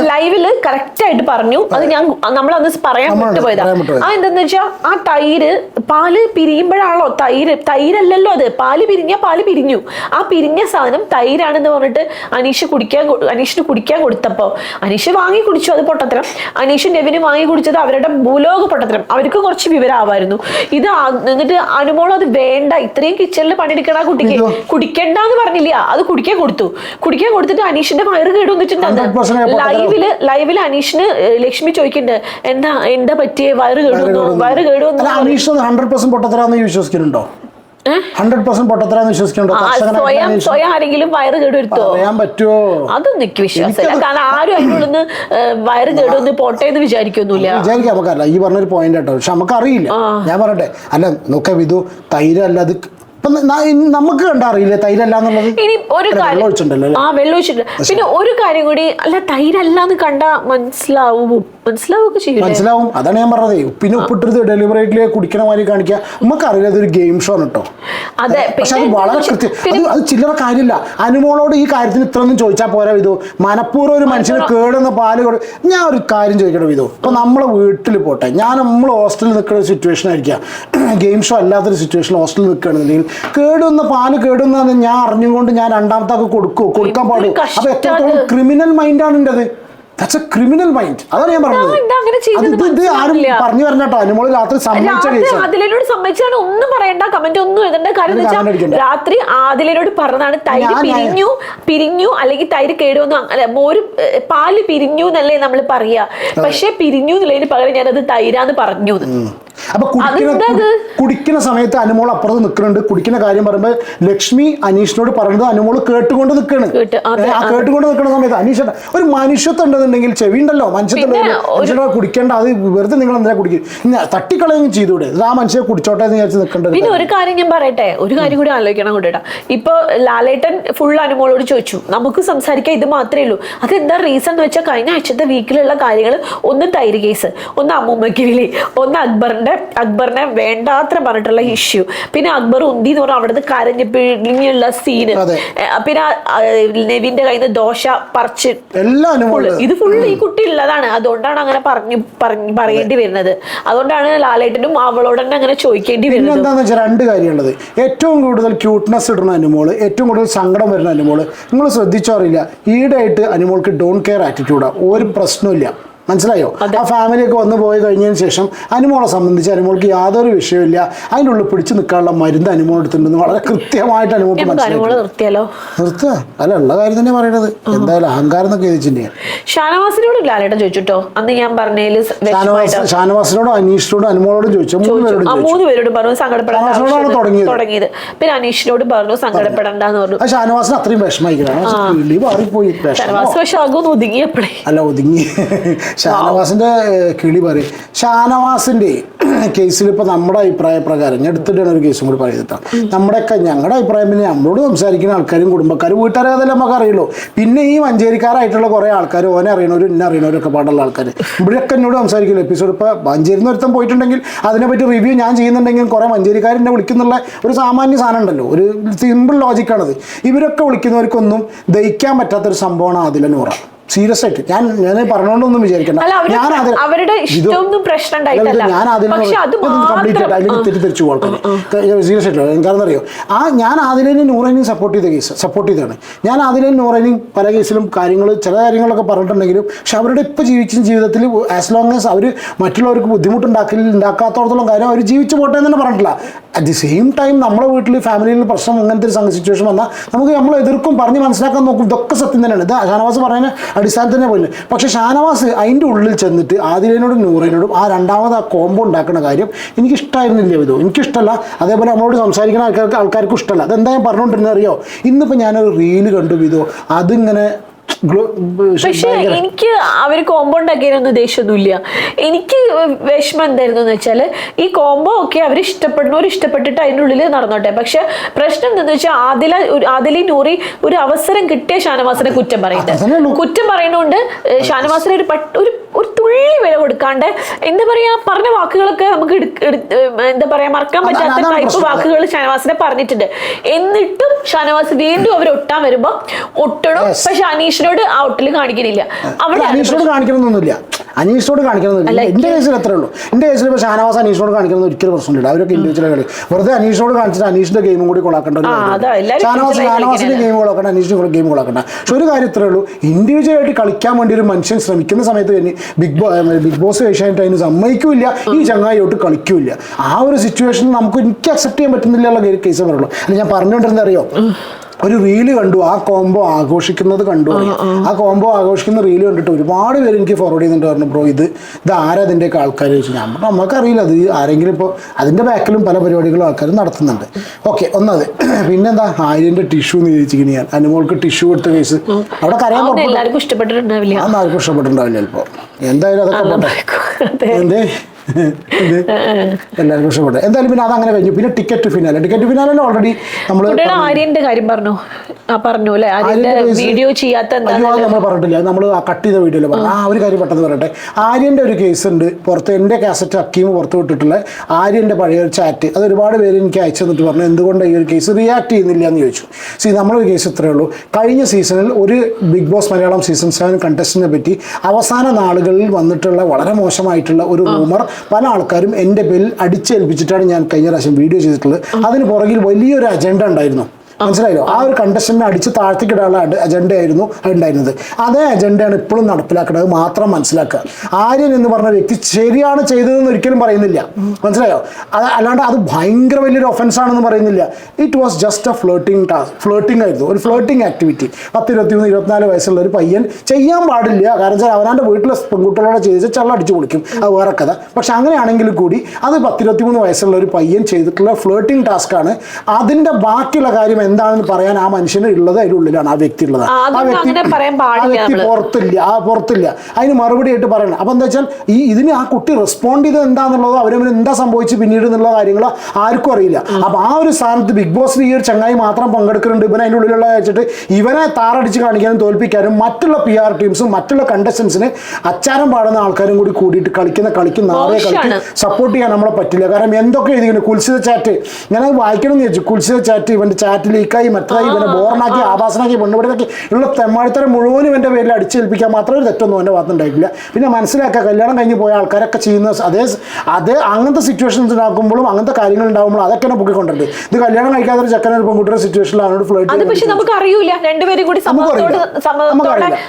ലൈവിൽ കറക്റ്റ് ആയിട്ട് പറഞ്ഞു. അത് ഞാൻ നമ്മളന്ന് പറയാൻ വിട്ടു വിട്ടുപോയതാ ആ എന്താന്ന് വെച്ചാ ആ തൈര് പാൽ പിരിയുമ്പോഴാണല്ലോ തൈര് തൈരല്ലല്ലോ അത്. പാൽ പിരിഞ്ഞ പാൽ പിരിഞ്ഞു. ആ പിരിഞ്ഞ സാധനം തൈരാണെന്ന് പറഞ്ഞിട്ട് അനീഷ് കുടിക്കാൻ അനീഷിന് കുടിക്കാൻ കൊടുത്തപ്പോ അനീഷ് വാങ്ങി കുടിച്ചു അത് പൊട്ടത്തരം. അനീഷ് നെവിനും വാങ്ങി കുടിച്ചത് അവരുടെ ഭൂലോക പൊട്ടത്തരം. അവർക്ക് കുറച്ച് വിവരമാവായിരുന്നു ഇത് എന്നിട്ട് അനുമോൾ അത് വേണ്ട ഇത്രയും കിച്ചണിൽ പണിയെടുക്കണ കുട്ടിക്ക് ഇതോ? കുടിക്കണ്ടെന്ന് പറഞ്ഞില്ല. അത് കുടിക്കാൻ കൊടുത്തു. കുടിക്കാൻ കൊടുത്തിട്ട് അനീഷിന്റെ വയറ് കേടുവന്നിട്ടുണ്ടെന്ന് വന്നിട്ടുണ്ട് 100% പൊട്ടത്തരം. ലൈവിൽ ലൈവിൽ അനീഷിന് ലക്ഷ്മി ചോദിക്കുന്നുണ്ട് എന്താ എന്താ പറ്റിയ? വയറ് കേടുന്നു വയറ് കേടുന്നു അനീഷ് ഹൺഡ്രഡ് പെർസെന്റ് പൊട്ടത്തരാന്ന് വിശ്വസിക്കുന്നുണ്ടോ? ഹൺഡ്രഡ് പെർസെന്റ് പൊട്ടത്തരാന്ന് വിശ്വസിക്കുന്നുണ്ടോ? സ്വയം ആരെങ്കിലും വയറ് കേടുവരുത്തോ? പറയാൻ പറ്റുമോ അതൊന്നും എനിക്ക് വിശ്വാസമില്ല. കാരണം ആരും അതിനുള്ളിന്ന് വയറ് കേടുവന്ന് പോട്ടെ എന്ന് വിചാരിക്കൊന്നുമില്ല. വിചാരിക്കാം നമുക്കല്ല ഈ പറഞ്ഞൊരു പോയിന്റ് കേട്ടോ പക്ഷെ നമുക്കറിയില്ല. ഞാൻ പറയട്ടെ. അല്ല നോക്ക വിധു തൈരല്ല അത് നമുക്ക് കണ്ടറിയില്ലേ തൈരല്ല എന്നുള്ളത്? ഇനി ഒരു കാര്യം? ആ വെള്ളം പിന്നെ ഒരു കാര്യം കൂടി അല്ല തൈരല്ല എന്ന് കണ്ട മനസ്സിലാവും. മനസ്സിലാവുകയൊക്കെ ചെയ്യും മനസ്സിലാവും. അതാണ് ഞാൻ പറഞ്ഞത്. ഉപ്പിന് ഉപ്പിട്ടത് ഡെലിവറേറ്റിൽ കുടിക്കണ മാതിരി കാണിക്കുക നമുക്കറിയില്ല അതൊരു ഗെയിം ഷോ ആണ് കേട്ടോ അതെ പക്ഷെ അത് വളരെ കൃത്യം അത് അത് ചില്ലറ കാര്യമില്ല അനുമോളോട് ഈ കാര്യത്തിന് ഇത്ര ഒന്നും ചോദിച്ചാൽ പോരാ വിധു. മനഃപൂർവം ഒരു മനുഷ്യന് കേടുന്ന പാൽ കൊടു ഞാൻ ഒരു കാര്യം ചോദിക്കട്ടെ വിധു. ഇപ്പൊ നമ്മളെ വീട്ടിൽ പോട്ടെ. ഞാൻ നമ്മൾ ഹോസ്റ്റലിൽ നിൽക്കുന്ന ഒരു സിറ്റുവേഷൻ ആയിരിക്കാം. ഗെയിം ഷോ അല്ലാത്തൊരു സിറ്റുവേഷൻ ഹോസ്റ്റലിൽ നിൽക്കുകയാണെന്നുണ്ടെങ്കിൽ കേടുന്ന പാൽ കേടുന്നതെന്ന് ഞാൻ അറിഞ്ഞുകൊണ്ട് ഞാൻ രണ്ടാമത്തെ ആൾക്ക് കൊടുക്കുമോ കൊടുക്കാൻ പാടു അപ്പൊ. എത്രത്തോളം ക്രിമിനൽ മൈൻഡാണ് എന്റെത് ദാറ്റ്സ് എ ക്രിമിനൽ മൈൻഡ് അതാണ് ഞാൻ പറഞ്ഞത്. ഇത് ആരും പറഞ്ഞു പറഞ്ഞോ അനുമോൾ രാത്രി കേസാണ് സമ്മതിച്ചാണ് ഒന്നും പറയണ്ട. കമന്റ് ഒന്നും എഴുതണ്ട. കാര്യം. രാത്രി ആദിലനോട് പറഞ്ഞതാണ് തൈര് പിരിഞ്ഞു പിരിഞ്ഞു അല്ലെങ്കിൽ തൈര് കേടുവന്നു. അങ്ങനെ മോര് പാൽ പിരിഞ്ഞു എന്നല്ലേ നമ്മൾ പറയാ. പക്ഷെ പിരിഞ്ഞു എന്നുള്ളതിന് പകരം ഞാനത് തൈരാന്ന് പറഞ്ഞു. അപ്പൊ കുടിക്കുന്ന കുടിക്കുന്ന സമയത്ത് അനുമോൾ അപ്പുറത്ത് നിൽക്കുന്നുണ്ട്. കുടിക്കുന്ന കാര്യം പറയുമ്പോൾ ലക്ഷ്മി അനീഷിനോട് പറയുന്നത് അനുമോൾ കേട്ടുകൊണ്ട് ഏ, ആ കേട്ടുകൊണ്ട് നിൽക്കുന്ന സമയത്ത് അനീഷ് ഒരു മനുഷ്യത്വം ഉണ്ടെന്നുണ്ടെങ്കിൽ ചെവി ഉണ്ടല്ലോ. മനുഷ്യത്വം കുടിക്കേണ്ട അത് വെറുതെ നിങ്ങൾ എന്തിനാ കുടിക്കും തട്ടിക്കളയും ചെയ്തൂടെ ഇത് ആ മനുഷ്യനെ കുടിച്ചോട്ടെ എന്ന് വിചാരിച്ച് നിൽക്കേണ്ടത് പിന്നെ ഒരു കാര്യം ഞാൻ പറയട്ടെ? ഒരു കാര്യം കൂടി ആലോചിക്കണം കൊണ്ടിട്ടാ ഇപ്പൊ ലാലേട്ടൻ ഫുൾ അനുമോളോട് ചോദിച്ചു. നമുക്ക് സംസാരിക്കാൻ ഇത് മാത്രമേ ഉള്ളൂ. അതെന്താ റീസൺ എന്ന് വെച്ചാൽ കഴിഞ്ഞ ആഴ്ചത്തെ വീക്കിലുള്ള കാര്യങ്ങൾ ഒന്ന് തൈര് കേസ് ഒന്ന് അമ്മൂമ്മക്ക് വിളി ഒന്ന് അക്ബറിന്റെ അക്ബറിനെ വേണ്ടാത്ര പറഞ്ഞിട്ടുള്ള ഇഷ്യൂ പിന്നെ അക്ബർ ഉന്തി എന്ന് പറഞ്ഞാൽ അവിടുന്ന് കരഞ്ഞ് പിഴിഞ്ഞുള്ള സീന് പിന്നെ നെവിന്റെ കയ്യിൽ നിന്ന് ദോശ പറിച്ച്. ഇത് ഫുള്ള് ഈ കുട്ടി ഉള്ളതാണ്. അതുകൊണ്ടാണ് അങ്ങനെ പറഞ്ഞു പറഞ്ഞു പറയേണ്ടി വരുന്നത്. അതുകൊണ്ടാണ് ലാലേട്ടനും അവളോട് തന്നെ അങ്ങനെ ചോദിക്കേണ്ടി വരുന്നത്. എന്താണെന്ന് വെച്ചാൽ രണ്ട് കാര്യമുള്ളത്. ഏറ്റവും കൂടുതൽ ക്യൂട്ട്നെസ് ഇടുന്ന അനുമോൾ ഏറ്റവും കൂടുതൽ സങ്കടം വരുന്ന അനുമോൾ നിങ്ങൾ ശ്രദ്ധിച്ചോ അറിയില്ല. ഈടായിട്ട് അനുമോൾക്ക് ഡോൺ കെയർ ആറ്റിറ്റ്യൂഡാണ് ഒരു പ്രശ്നമില്ല മനസ്സിലായോ? ആ ഫാമിലിയൊക്കെ വന്നു പോയി കഴിഞ്ഞതിന് ശേഷം അനുമോളെ സംബന്ധിച്ച് അനുമോൾക്ക് യാതൊരു വിഷയമില്ല അതിന്റെ ഉള്ളിൽ പിടിച്ചു നിൽക്കാനുള്ള മരുന്ന് അനുമോൾ എടുത്തിട്ടുണ്ടെന്ന് വളരെ കൃത്യമായിട്ട് അനുമോൾക്ക് നിർത്തിയാലോ? നിർത്തുക. അല്ല ഉള്ള കാര്യം തന്നെ പറയണത്. എന്തായാലും അഹങ്കാരം എന്നൊക്കെ ചോദിച്ചിട്ടുണ്ടെങ്കിൽ ഷാനവാസിനോട് ലാലേട്ടൻ ചോദിച്ചുട്ടോ? അന്ന് ഞാൻ ഷാനവാസിനോടും അനീഷിനോടും അനുമോളോടും ചോദിച്ചു. മൂന്ന് പേരോടും പറഞ്ഞു സങ്കടപ്പെടേണ്ട തുടങ്ങിയത്. പിന്നെ അനീഷിനോട് പറഞ്ഞു സങ്കടപ്പെടണ്ടെന്ന് പറഞ്ഞു. ഷാനവാസിന് അത്രയും വിഷമമായിക്കണം കിളി മാറിപ്പോയി. ഷാനവാസ് പക്ഷെ ആകുമെന്ന് ഒതുങ്ങിയപ്പോഴേ അല്ല ഒതുങ്ങി. ഷാനവാസിന്റെ കിളി പറയും. ഷാനവാസിന്റെ കേസിൽ ഇപ്പൊ നമ്മുടെ അഭിപ്രായ പ്രകാരം ഞാൻ എടുത്തിട്ടാണ് ഒരു കേസും കൂടി പറയുന്നത് നമ്മുടെയൊക്കെ ഞങ്ങളുടെ അഭിപ്രായം പിന്നെ നമ്മളോട് സംസാരിക്കുന്ന ആൾക്കാരും കുടുംബക്കാരും വീട്ടുകാരും അതെല്ലാം നമുക്ക് അറിയുള്ളൂ. പിന്നെ ഈ മഞ്ചേരിക്കാരായിട്ടുള്ള കുറെ ആൾക്കാർ ഓനെ അറിയണവരും ഇന്നെ അറിയണവരൊക്കെ പാടുള്ള ആൾക്കാർ ഇവിടെയൊക്കെ എന്നോട് സംസാരിക്കില്ല. എപ്പിസോഡ് ഇപ്പൊ മഞ്ചേരി ഒരുത്തം പോയിട്ടുണ്ടെങ്കിൽ അതിനെപ്പറ്റി റിവ്യൂ ഞാൻ ചെയ്യുന്നുണ്ടെങ്കിൽ കുറെ മഞ്ചേരിക്കാരെന്നെ വിളിക്കുന്നുള്ള ഒരു സാമാന്യ സാധനം ഉണ്ടല്ലോ. ഒരു സിമ്പിൾ ലോജിക്കാണത് ഇവരൊക്കെ വിളിക്കുന്നവർക്കൊന്നും ദഹിക്കാൻ പറ്റാത്തൊരു സംഭവമാണ് അതിലെ നൂറ. സീരിയസ് ആയിട്ട്. ഞാൻ ഞാൻ പറഞ്ഞോണ്ടൊന്നും വിചാരിക്കണ്ട. ഞാൻ അവരുടെ ഇഷ്ടമൊന്നും പ്രശ്നം ഞാൻ കംപ്ലീറ്റ് അല്ലെങ്കിൽ തെറ്റിദ്ധരിച്ചു സീരിയസ് ആയിട്ട് എന്താണെന്ന് അറിയോ ആ. ഞാൻ ആദിലിനെ നൂറേനെയും സപ്പോർട്ട് ചെയ്ത കേസ് സപ്പോർട്ട് ചെയ്താണ് ഞാൻ ആദിലും നൂറേനെയും പല കേസിലും കാര്യങ്ങൾ ചില കാര്യങ്ങളൊക്കെ പറഞ്ഞിട്ടുണ്ടെങ്കിലും പക്ഷെ അവരുടെ ഇപ്പോൾ ജീവിച്ച ജീവിതത്തിൽ ആസ് ലോങ് ആസ് അവർ മറ്റുള്ളവർക്ക് ബുദ്ധിമുട്ടുണ്ടാക്കി ഉണ്ടാക്കാത്തോടത്തോളം കാര്യം അവർ ജീവിച്ചു പോട്ടെ എന്ന് തന്നെ പറഞ്ഞിട്ടില്ല. അറ്റ് ദി സെയിം ടൈം നമ്മുടെ വീട്ടിൽ ഫാമിലിയിൽ പ്രശ്നം അങ്ങനത്തെ ഒരു സിറ്റുവേഷൻ വന്നാൽ നമുക്ക് നമ്മൾ എതിർക്കും പറഞ്ഞ് മനസ്സിലാക്കാൻ നോക്കും. ഇതൊക്കെ സത്യം തന്നെയാണ്. ഇത് ഷാനവാസ് പറയുന്ന അടിസ്ഥാനത്തിൽ തന്നെ പോയില്ല പക്ഷെ ഷാനവാസ് അതിന്റെ ഉള്ളിൽ ചെന്നിട്ട് ആദിലിനോടും നൂറിനോടും ആ രണ്ടാമത് ആ കോംബോ ഉണ്ടാക്കുന്ന കാര്യം എനിക്കിഷ്ടമായിരുന്നില്ല വിധു എനിക്കിഷ്ടമല്ല അതേപോലെ നമ്മളോട് സംസാരിക്കുന്ന ആൾക്കാർക്ക് ആൾക്കാർക്കും ഇഷ്ടമല്ല അതെന്താ ഞാൻ പറഞ്ഞുകൊണ്ടിരുന്നത് അറിയോ? ഇന്നിപ്പോൾ ഞാനൊരു റീൽ കണ്ടു വിധു. അതിങ്ങനെ പക്ഷെ എനിക്ക് അവർ കോമ്പോ ഉണ്ടാക്കിയതിനൊന്നും ദേഷ്യമൊന്നുമില്ല എനിക്ക് വിഷമം എന്തായിരുന്നു എന്ന് വെച്ചാൽ ഈ കോംബോ ഒക്കെ അവർ ഇഷ്ടപ്പെടുന്നവർ ഇഷ്ടപ്പെട്ടിട്ട് അതിന്റെ ഉള്ളിൽ നടന്നോട്ടെ. പക്ഷെ പ്രശ്നം എന്താണെന്ന് വെച്ചാൽ ആദില ആദിലി നൂറി ഒരു അവസരം കിട്ടിയ ഷാനവാസിനെ കുറ്റം പറയുന്നത്. കുറ്റം പറയുന്നതുകൊണ്ട് ഷാനവാസിനെ ഒരു പട്ട് ഒരു ഒരു തുള്ളി വില കൊടുക്കാണ്ട് എന്താ പറയാ പറഞ്ഞ വാക്കുകളൊക്കെ നമുക്ക് എന്താ പറയാ മറക്കാൻ പറ്റാത്ത. ടൈപ്പ് വാക്കുകൾ ഷാനവാസിനെ പറഞ്ഞിട്ടുണ്ട്. എന്നിട്ടും ഷാനവാസ് വീണ്ടും അവർ ഒട്ടാൻ വരുമ്പോൾ ഒട്ടണം. പക്ഷെ പക്ഷെ അനീഷിനോട് ആ ഒട്ടിൽ അവിടെ അനീഷിനോട് കാണിക്കണമെന്നൊന്നുമില്ല അനീഷിനോട് കാണിക്കണമെന്നില്ല എന്റെ കേസിൽ അത്രേ ഉള്ളൂ. എന്റെ കേസിൽ ഇപ്പോൾ ഷാനവാസ് അനീഷിനോട് കാണിക്കണമെന്ന് ഒരിക്കലും പ്രശ്നമില്ല. അവരൊക്കെ ഇൻഡിവിജ്വൽ കളി വെറുതെ അനീഷിനോട് കാണിച്ചിട്ട് അനീഷിന്റെ ഗെയിമും കൂടി കൊളാക്കേണ്ട ഷാനവാസ് ഷാനവാസിന്റെ. ഗെയിം കൊളാക്കണ്ട അനീഷിന്റെ കൂടെ ഗെയിം കൊളാക്കണ്ട പക്ഷെ ഒരു കാര്യം ഇത്രേ ഉള്ളൂ. ഇൻഡിവിജ്വൽ ആയിട്ട് കളിക്കാൻ വേണ്ടി ഒരു മനുഷ്യൻ ശ്രമിക്കുന്ന സമയത്ത് തന്നെ ബിഗ് ബോ ബിഗ് ബോസ് കഴിച്ചായിട്ട് അതിന് സമ്മതിക്കില്ല. ഈ ചങ്ങായിയോട്ട് കളിക്കൂല ആ ഒരു സിറ്റുവേഷൻ നമുക്ക് എനിക്ക് അക്സെപ്റ്റ് ചെയ്യാൻ പറ്റുന്നില്ല കേസ് പറയുള്ളൂ അല്ല ഞാൻ പറഞ്ഞുകൊണ്ടിരുന്നത് അറിയോ? ഒരു റീൽ കണ്ടു ആ കോംബോ ആഘോഷിക്കുന്നത് കണ്ടു ആ കോംബോ ആഘോഷിക്കുന്ന റീൽ കണ്ടിട്ട് ഒരുപാട് പേര് എനിക്ക് ഫോർവേഡ് ചെയ്യുന്നുണ്ട് പറഞ്ഞു ബ്രോ ഇത് ഇത് ആരാ അതിന്റെയൊക്കെ ആൾക്കാർ ചോദിച്ചു. ഞാൻ പറഞ്ഞു നമുക്കറിയില്ല അത് ആരെങ്കിലും ഇപ്പോൾ അതിന്റെ ബാക്കിലും പല പരിപാടികളും ആൾക്കാർ നടത്തുന്നുണ്ട്. ഓക്കെ ഒന്നത്. പിന്നെന്താ? ആര്യന്റെ ടിഷ്യൂ എന്ന് ചോദിച്ചിരിക്കുന്നു ഞാൻ. അനുമോൾക്ക് ടിഷ്യൂ കൊടുത്ത കേസ് അവിടെ കരയാൻ പറഞ്ഞു പുറപ്പെട്ടു എല്ലാവർക്കും ഇഷ്ടപ്പെട്ടിട്ടുണ്ടാവില്ല? ഇഷ്ടപ്പെട്ടിട്ടുണ്ടാവില്ല ചിലപ്പോൾ എന്തായാലും അതൊക്കെ എന്ത്? എല്ലാവർക്കും ഇഷ്ടപ്പെട്ടു. എന്തായാലും പിന്നെ അതങ്ങനെ കഴിഞ്ഞു. പിന്നെ ticket finale ticket finale already നമ്മൾ ആര്യന്റെ കാര്യം പറഞ്ഞു. പറഞ്ഞു അല്ലെ? ആര്യന്റെ ആര്യന്റെ വീഡിയോ ചെയ്യാത്ത അത് നമ്മൾ പറഞ്ഞിട്ടില്ല. നമ്മൾ കട്ട് ചെയ്ത വീഡിയോയിൽ പറഞ്ഞു. ആ ഒരു കാര്യം പെട്ടെന്ന് പറയട്ടെ. ആര്യന്റെ ഒരു കേസ് ഉണ്ട്. പുറത്ത് എന്റെ കാസറ്റ് അക്കീമ് പുറത്ത് വിട്ടിട്ടുള്ള ആര്യന്റെ പഴയ ഒരു ചാറ്റ് അത് ഒരുപാട് പേര് എനിക്ക് അയച്ചു തന്നിട്ട് പറഞ്ഞു എന്തുകൊണ്ട് ഈ ഒരു കേസ് റിയാക്ട് ചെയ്യുന്നില്ല എന്ന് ചോദിച്ചു? സി നമ്മളൊരു കേസ് ഇത്രയേ ഉള്ളൂ. കഴിഞ്ഞ സീസണിൽ ഒരു big boss Malayalam season seven കണ്ടസ്റ്റിനെ പറ്റി അവസാന നാളുകളിൽ വന്നിട്ടുള്ള വളരെ മോശമായിട്ടുള്ള ഒരു റൂമർ പല ആൾക്കാരും എന്റെ പേരിൽ അടിച്ചേൽപ്പിച്ചിട്ടാണ് ഞാൻ കഴിഞ്ഞ പ്രാവശ്യം വീഡിയോ ചെയ്തിട്ടുള്ളത്. അതിന് പുറകിൽ വലിയൊരു അജണ്ട ഉണ്ടായിരുന്നു. മനസ്സിലായല്ലോ? ആ ഒരു കണ്ടക്ഷനെ അടിച്ച് താഴ്ത്തിക്കിടാനുള്ള അജണ്ട ആയിരുന്നു ഉണ്ടായിരുന്നത്. അതേ അജണ്ടയാണ് ഇപ്പോഴും നടപ്പിലാക്കുന്നത്. മാത്രം മനസ്സിലാക്കുക. ആര്യൻ എന്ന് പറഞ്ഞ വ്യക്തി ശരിയാണ് ചെയ്തതെന്ന് ഒരിക്കലും പറയുന്നില്ല. മനസ്സിലായോ? അത് അല്ലാണ്ട് അത് ഭയങ്കര വലിയൊരു ഒഫൻസ് ആണെന്ന് പറയുന്നില്ല. It was just a floating task floating ആയിരുന്നു. ഒരു ഫ്ലോട്ടിംഗ് ആക്ടിവിറ്റി പത്ത് ഇരുപത്തി മൂന്ന് ഇരുപത്തിനാല് വയസ്സുള്ള ഒരു പയ്യൻ ചെയ്യാൻ പാടില്ല. കാരണം വെച്ചാൽ അവനാന്റെ വീട്ടിലെ പെൺകുട്ടികളോട് ചെയ്ത് ചള്ള അടിച്ച് കുളിക്കും അത് വേറെ കഥ. പക്ഷെ അങ്ങനെയാണെങ്കിൽ കൂടി അത് പത്തിരുപത്തി മൂന്ന് വയസ്സുള്ള ഒരു പയ്യൻ ചെയ്തിട്ടുള്ള ഫ്ലോട്ടിംഗ് ആണ്. അതിന്റെ ബാക്കിയുള്ള കാര്യം എന്താണെന്ന് പറയാൻ ആ മനുഷ്യന് ഉള്ളത് അതിന്റെ ഉള്ളിലാണ് ആ വ്യക്തി ഉള്ളത് ആ, വ്യക്തി ആ വ്യക്തി പുറത്തില്ല ആ പുറത്തില്ല. അതിന് മറുപടി ആയിട്ട് പറയണം. അപ്പൊ എന്താ വെച്ചാൽ ഈ ഇതിന് ആ കുട്ടി റെസ്പോണ്ട് ചെയ്തത് എന്താണെന്നുള്ളതോ അവരവന് എന്താ സംഭവിച്ചു പിന്നീട് എന്നുള്ള കാര്യങ്ങളോ ആർക്കും അറിയില്ല. അപ്പൊ ആ ഒരു സ്ഥാനത്ത് ബിഗ് ബോസിൽ ഈ ഒരു ചങ്ങായി മാത്രം പങ്കെടുക്കുന്നുണ്ട്. ഇവൻ അതിന്റെ ഉള്ളിലുള്ള വെച്ചിട്ട് ഇവനെ താറടിച്ച് കാണിക്കാനും തോൽപ്പിക്കാനും മറ്റുള്ള പി ആർ ടീംസും മറ്റുള്ള കണ്ടസ്റ്റൻസിന് അച്ചാരം പാടുന്ന ആൾക്കാരും കൂടി കൂടിയിട്ട് കളിക്കുന്ന കളിക്കും നാളെ കളിക്കും സപ്പോർട്ട് ചെയ്യാൻ നമ്മളെ പറ്റില്ല. കാരണം എന്തൊക്കെ എഴുതിക്കുന്നു കുൽസിത ചാറ്റ് ഞാനത് വായിക്കണം എന്ന് ചോദിച്ചു കുൽസിത ചാറ്റ് ഇവന്റെ ചാറ്റ് ലീക്കായി മറ്റായി ഇവനെ ബോർണാക്കി ആഭാസനാക്കി മണ്ണുപടിയാക്കി ഉള്ള തെമ്മാടിത്തരം മുഴുവനും എന്റെ പേരിൽ അടിച്ചേൽപ്പിക്കാൻ മാത്രമേ ഒരു തെറ്റൊന്നും എന്റെ ഭാഗത്ത് ഉണ്ടായിട്ടില്ല പിന്നെ മനസ്സിലാക്കുക കല്യാണം കഴിഞ്ഞ് പോയ ആൾക്കാരൊക്കെ ചെയ്യുന്ന അതേ അതേ അങ്ങനത്തെ സിറ്റുവേഷൻസ് ഉണ്ടാക്കുമ്പോഴും അങ്ങനത്തെ കാര്യങ്ങൾ ഉണ്ടാകുമ്പോഴും അതൊക്കെ എന്നെ പൊക്കിക്കൊണ്ടുണ്ട് ഇത് കല്യാണം കഴിക്കാത്ത ഒരു ചെക്കനൊരു പെൺകുട്ടിയുടെ സിറ്റുവേഷനിൽ അവനോട് അത് പക്ഷെ നമുക്ക് അറിയില്ല രണ്ടുപേരും കൂടി സമ്മതത്തോടെ.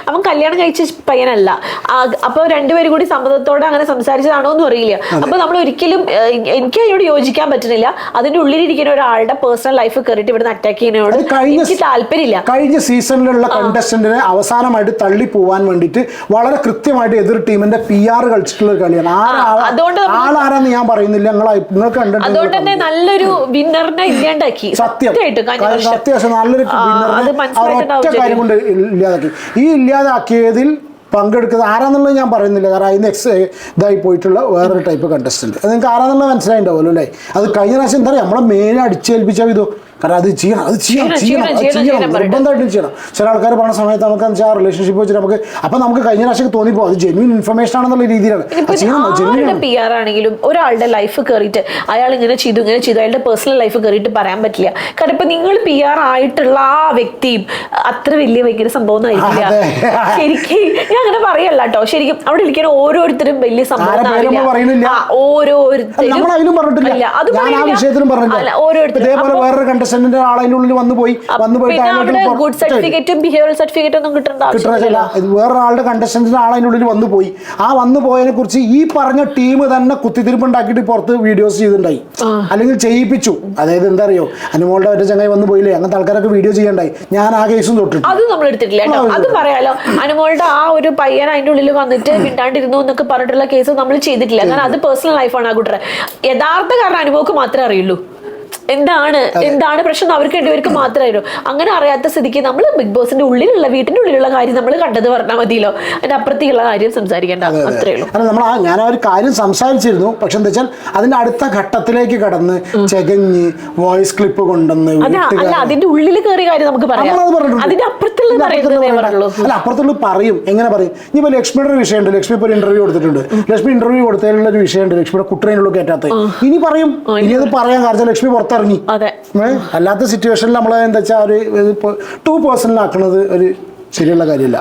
അവൻ കല്യാണം കഴിച്ച പയ്യനല്ല. ആ, അപ്പൊ രണ്ടുപേരും കൂടി സമ്മതത്തോടെ അങ്ങനെ സംസാരിച്ചതാണോ എന്ന് അറിയില്ല. അപ്പൊ നമ്മൾ ഒരിക്കലും എനിക്ക് അതിനോട് യോജിക്കാൻ പറ്റുന്നില്ല. അതിന്റെ ഉള്ളിലിരിക്കുന്ന ഒരാളുടെ പേഴ്സണൽ ലൈഫ് കയറിയിട്ട് ഇവിടുന്ന് അറ്റാക്ക് കഴിഞ്ഞ എനിക്ക് താല്പര്യമില്ല. കഴിഞ്ഞ സീസണിലുള്ള കണ്ടസ്റ്റന്റിനെ അവസാനമായിട്ട് തള്ളി പോവാൻ വേണ്ടിട്ട് വളരെ കൃത്യമായിട്ട് എതിർ ടീമിന്റെ പി ആർ കളിച്ചിട്ടുള്ള ഒരു കളിയാണ്. അതുകൊണ്ട് ആളാരാന്ന് ഞാൻ പറയുന്നില്ല. നിങ്ങൾ നിങ്ങൾക്ക് അതുകൊണ്ട് തന്നെ നല്ലൊരു വിന്നറിനെ ഇല്ലാണ്ടാക്കി. സത്യം. സത്യമായിട്ട്. കഴിഞ്ഞ സത്യം പക്ഷെ നല്ലൊരു ഒറ്റ കാര്യം കൊണ്ട് ഇല്ലാതാക്കി. ഈ ഇല്ലാതാക്കിയതിൽ പങ്കെടുക്കുന്നത് ആരാന്നുള്ളത് ഞാൻ പറയുന്നില്ല. കാരണം അതിന് എക്സ് ഇതായി പോയിട്ടുള്ള വേറൊരു ടൈപ്പ് കണ്ടസ്റ്റന്റ് അത് നിങ്ങൾക്ക് ആരാന്നുള്ളത് മനസ്സിലായിട്ടുണ്ടാവുമല്ലോ അല്ലേ? അത് കഴിഞ്ഞ പ്രാവശ്യം എന്താ പറയുക? നമ്മളെ മെയിൻ അടിച്ചേൽപ്പിച്ച വിധോ കാരണം അത് ചെയ്യണം അത് ചെയ്യണം ചെയ്യണം, അത് ചെയ്യണം. നിർബന്ധമായിട്ടും ചെയ്യണം. ചില ആൾക്കാർ പറഞ്ഞ സമയത്ത് നമുക്ക് എന്താ വെച്ചാൽ റിലേഷൻഷിപ്പ് വെച്ചിട്ട് നമുക്ക് അപ്പൊ നമുക്ക് കഴിഞ്ഞ പ്രാവശ്യം തോന്നിപ്പോ അത് ജെന്യൂൻ ഇൻഫർമേഷൻ ആണെന്നുള്ള രീതിയിലാണ്. പി ആർ ആണെങ്കിലും ഒരാളുടെ ലൈഫ് കയറിയിട്ട് അയാൾ ഇങ്ങനെ ചെയ്തു ഇങ്ങനെ ചെയ്തു അയാളുടെ പേഴ്സണൽ ലൈഫ് കയറിയിട്ട് പറയാൻ പറ്റില്ല. കാരണം ഇപ്പൊ നിങ്ങൾ പി ആർ ആയിട്ടുള്ള ആ വ്യക്തിയും അത്ര വലിയ ഭയങ്കര സംഭവം ആയിരിക്കില്ല. ശരിക്കും ഞാൻ അങ്ങനെ പറയല്ല കേട്ടോ ശരിക്കും അവിടെ ഇരിക്കുന്ന ഓരോരുത്തരും വലിയ സംഭവം ഓരോരുത്തരും അത് ആ ഓരോരുത്തരും. ഇതേപോലെ ആൾ ആളതിന്റെ ഉള്ളിൽ വന്നു പോയി. വന്നു പോയിട്ട് ഗുഡ് സർട്ടിഫിക്കറ്റും ബിഹേവിയർ സർട്ടിഫിക്കറ്റും ഒന്നും കിട്ടേണ്ട കിട്ടണില്ല വേറൊരാളുടെ കണ്ടസ്റ്റന്റിന്റെ ആളതിന്റെ ഉള്ളിൽ വന്നു പോയി. ആ വന്നു പോയതിനെ കുറിച്ച് ഈ പറഞ്ഞ ടീം തന്നെ കുത്തിത്തിരിപ്പുണ്ടാക്കിയിട്ട് പുറത്ത് വീഡിയോസ് ചെയ്തിട്ടുണ്ടായി. അല്ലെങ്കിൽ ചെയ്യിപ്പിച്ചു. അതായത് എന്താ അറിയോ? അനുമോളുടെ ഒറ്റ ചങ്ങായി വന്നു പോയില്ലേ? അങ്ങനത്തെ ആൾക്കാരൊക്കെ വീഡിയോ ചെയ്യണ്ടായി. ഞാൻ ആ കേസും തൊട്ടിട്ട്. അത് നമ്മൾ എടുത്തിട്ടില്ല അത് പറയാലോ. അനുമോളുടെ ആ ഒരു പയ്യൻ അതിന്റെ ഉള്ളിൽ വന്നിട്ട് മിണ്ടാണ്ടിരുന്നു എന്നൊക്കെ പറഞ്ഞിട്ടുള്ള കേസ് നമ്മൾ ചെയ്തിട്ടില്ല. കാരണം അത് പേഴ്സണൽ ലൈഫാണ് ആ കുട്ടറെ യഥാർത്ഥ കാരണം അനുഭവക്ക് മാത്രമേ അറിയുള്ളൂ. എന്താണ്? എന്താണ് പ്രശ്നം? അവർക്ക് രണ്ടുപേർക്ക് മാത്രമായിരുന്നു. അങ്ങനെ അറിയാത്ത സ്ഥിതിക്ക് നമ്മൾ ബിഗ് ബോസിന്റെ ഉള്ളിലുള്ള വീട്ടിന്റെ ഉള്ളിലുള്ള കാര്യം നമ്മൾ കണ്ടത് പറഞ്ഞാൽ മതിയല്ലോ. അതിന്റെ അപ്പുറത്തേക്കുള്ള കാര്യം സംസാരിക്കേണ്ട അത്രേ ഉള്ളൂ. നമ്മൾ ഞാൻ ആ ഒരു കാര്യം സംസാരിച്ചിരുന്നു. പക്ഷെ എന്താ വെച്ചാൽ അതിന്റെ അടുത്ത ഘട്ടത്തിലേക്ക് കടന്ന് ചെകഞ്ഞ് വോയിസ് ക്ലിപ്പ് കൊണ്ടുവന്ന് അല്ല അതിന്റെ ഉള്ളിൽ കയറിയ കാര്യം നമുക്ക് പറയാം. അതിന്റെ അപ്പുറത്തുള്ള അല്ല അപ്പുറത്തുള്ള പറയും. എങ്ങനെ പറയും? ഇനിയിപ്പോ ലക്ഷ്മിയുടെ ഒരു വിഷയമുണ്ട്. ലക്ഷ്മി ഇപ്പോൾ ഒരു ഇന്റർവ്യൂ കൊടുത്തിട്ടുണ്ട്. ലക്ഷ്മി ഇന്റർവ്യൂ കൊടുത്തതിലുള്ള ഒരു വിഷയമുണ്ട്. ലക്ഷ്മിയുടെ കുട്ടറയിലുള്ള കയറ്റാത്ത ഇനി പറയും. ഇനി അത് പറയാൻ കാരണം ലക്ഷ്മി പുറത്തിറങ്ങി ഏ? അല്ലാത്ത സിറ്റുവേഷനിൽ നമ്മൾ എന്താ വെച്ചാൽ ഒരു ടു പേഴ്സണിലാക്കുന്നത് ഒരു ശരിയുള്ള കാര്യമില്ല.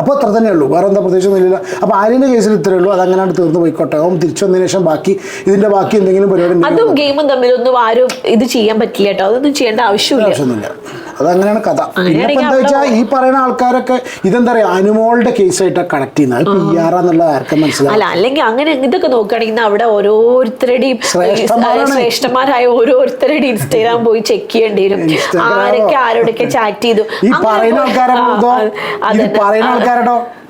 അപ്പോൾ അത്ര തന്നെ ഉള്ളൂ. വേറെ എന്താ പ്രത്യേകിച്ചൊന്നുമില്ല അപ്പോൾ ആര്യന്റെ കേസിൽ ഇത്രയേ ഉള്ളൂ. അതങ്ങനെയാണ് തീർന്നു പോയിക്കോട്ടെ. ഓം തിരിച്ചു വന്നതിന് ശേഷം ബാക്കി ഇതിന്റെ ബാക്കി എന്തെങ്കിലും പരിപാടി അതും ഗെയിമും തമ്മിലൊന്നും ആരും ഇത് ചെയ്യാൻ പറ്റില്ല കേട്ടോ. അതൊന്നും ചെയ്യേണ്ട ആവശ്യമില്ല. ആവശ്യമൊന്നുമില്ല. അതങ്ങനെയാണ് കഥ. പിന്നെ എന്താ വെച്ചാൽ ഈ പറയുന്ന ആൾക്കാരൊക്കെ ഇതെന്താ പറയാ അനുമോളുടെ കേസായിട്ടാണ് കണക്ട് ചെയ്യുന്നത്. അത് പി ആർ എന്നുള്ള ആർക്കും മനസ്സിലാവും അല്ല അല്ലെങ്കിൽ അങ്ങനെ ഇതൊക്കെ നോക്കുകയാണെങ്കിൽ അവിടെ ഓരോരുത്തരുടെയും. ശ്രേഷ്ഠന്മാരായ ഓരോരുത്തരുടെ ഇൻസ്റ്റാഗ്രാം പോയി ചെക്ക് ചെയ്യേണ്ടി വരും. ആരൊക്കെ ആരോടൊക്കെ ചാറ്റ് ചെയ്തു. ഈ പറയുന്ന ആൾക്കാരെ. പറയുന്ന ആ.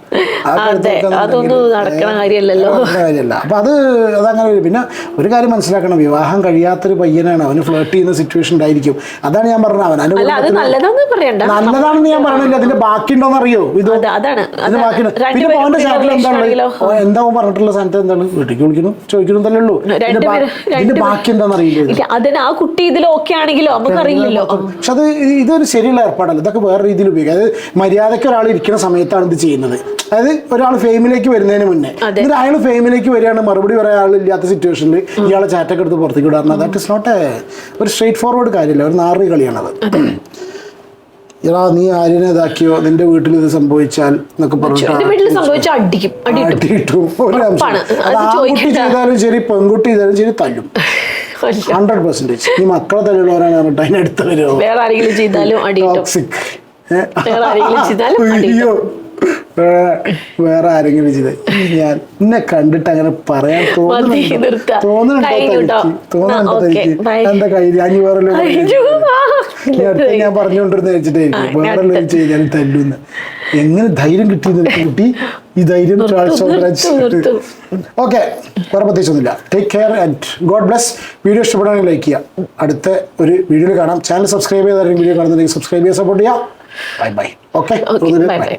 അതെ, അതൊന്നും നടക്കണ കാര്യമല്ലല്ലോ. കാര്യമല്ല. അപ്പൊ അത് അതങ്ങനെ ഒരു- പിന്നെ ഒരു കാര്യം മനസ്സിലാക്കണം വിവാഹം കഴിയാത്തൊരു പയ്യനാണ് അവന് ഫ്ലേർട്ട് ചെയ്യുന്ന സിറ്റുവേഷൻ ഉണ്ടായിരിക്കും. അതാണ് ഞാൻ പറഞ്ഞത്. അവൻ നല്ലതാണെന്ന് ഞാൻ പറഞ്ഞില്ല. അതിന്റെ ബാക്കി ഉണ്ടോന്ന് അറിയോ? ഇത്. അതിന്റെ. ബാക്കിയുണ്ട്. പിന്നെ അവന്റെ ചാറ്റിൽ എന്താണ്? എന്താ പറഞ്ഞിട്ടുള്ള സാധനത്തെ എന്താണ്? വീട്ടിലേക്ക് ചോദിക്കണം തന്നെ ഉള്ളൂ. ഇതിന്റെ ബാക്കി എന്താണെന്ന് അറിയില്ല അതിന് ആ കുട്ടി ഇതിൽ ഓക്കെ ആണെങ്കിലോ? നമുക്ക് അറിയില്ലല്ലോ. പക്ഷെ അത് ഇതൊരു ശരിയുള്ള ഏർപ്പാടല്ല. ഇതൊക്കെ വേറെ രീതിയിൽ ഉപയോഗിക്കുക അതായത് മര്യാദയ്ക്ക് ഒരാൾ ഇരിക്കുന്ന സമയത്താണ് ഇത് ചെയ്യുന്നത്. അതായത് ഒരാൾ ഫെയിമിലേക്ക് വരുന്നതിന് മുന്നേ. എന്നിട്ട് അയാൾ ഫെയിമിലേക്ക് വരികയാണ് മറുപടി പറയാൻ ആളില്ലാത്ത സിറ്റുവേഷനിൽ ഇയാളെ ചാറ്റൊക്കെ എടുത്ത് പുറത്തേക്ക് വിടാറുണ്ട് ദാറ്റ് ഇസ് നോട്ട് എ ഒരു സ്ട്രേറ്റ് ഫോർവേഡ് കാര്യമില്ല ഒരു നാറി കളിയാണത്. എടാ നീ ആര്യനെ ഇതാക്കിയോ? നിന്റെ വീട്ടിൽ ഇത് സംഭവിച്ചാൽ എന്നൊക്കെ പറഞ്ഞിട്ട് ഒരു ആൺകുട്ടി. ചെയ്താലും ശരി പെൺകുട്ടി ചെയ്താലും ശരി തല്ലും. ഹൺഡ്രഡ് പെർസെന്റേജ് നീ മക്കളെ തല്ലുള്ളവരാണ് പറഞ്ഞിട്ട് അതിനടുത്ത് വരുമോ ടോക്സിക് അയ്യോ വേറെ ആരെങ്കിലും ചെയ്ത് ഞാൻ എന്നെ കണ്ടിട്ട് അങ്ങനെ പറയാൻ തോന്നുന്നുണ്ട്. തോന്നുന്നുണ്ടോ തനിക്ക്? എന്താ അഞ്ഞു വേറെ ഞാൻ പറഞ്ഞുകൊണ്ടിരുന്ന വെച്ചിട്ടായിരിക്കും വേറെ. വെച്ച് കഴിഞ്ഞാൽ തല്ലുന്ന്. എങ്ങനെ ധൈര്യം കിട്ടിയത് കുട്ടി? ഈ ധൈര്യം. ഓക്കെ വേറെ പ്രത്യേകിച്ചൊന്നുമില്ല. Take care and God bless video ഇഷ്ടപ്പെടുകയാണെങ്കിൽ ലൈക്ക് ചെയ്യുക അടുത്ത ഒരു വീഡിയോയിൽ കാണാം. ചാനൽ സബ്സ്ക്രൈബ് ചെയ്താൽ വീഡിയോ കാണുന്നുണ്ടെങ്കിൽ സബ്സ്ക്രൈബ് ചെയ്യാൻ സപ്പോർട്ട് ചെയ്യാം. Bye bye okay bye.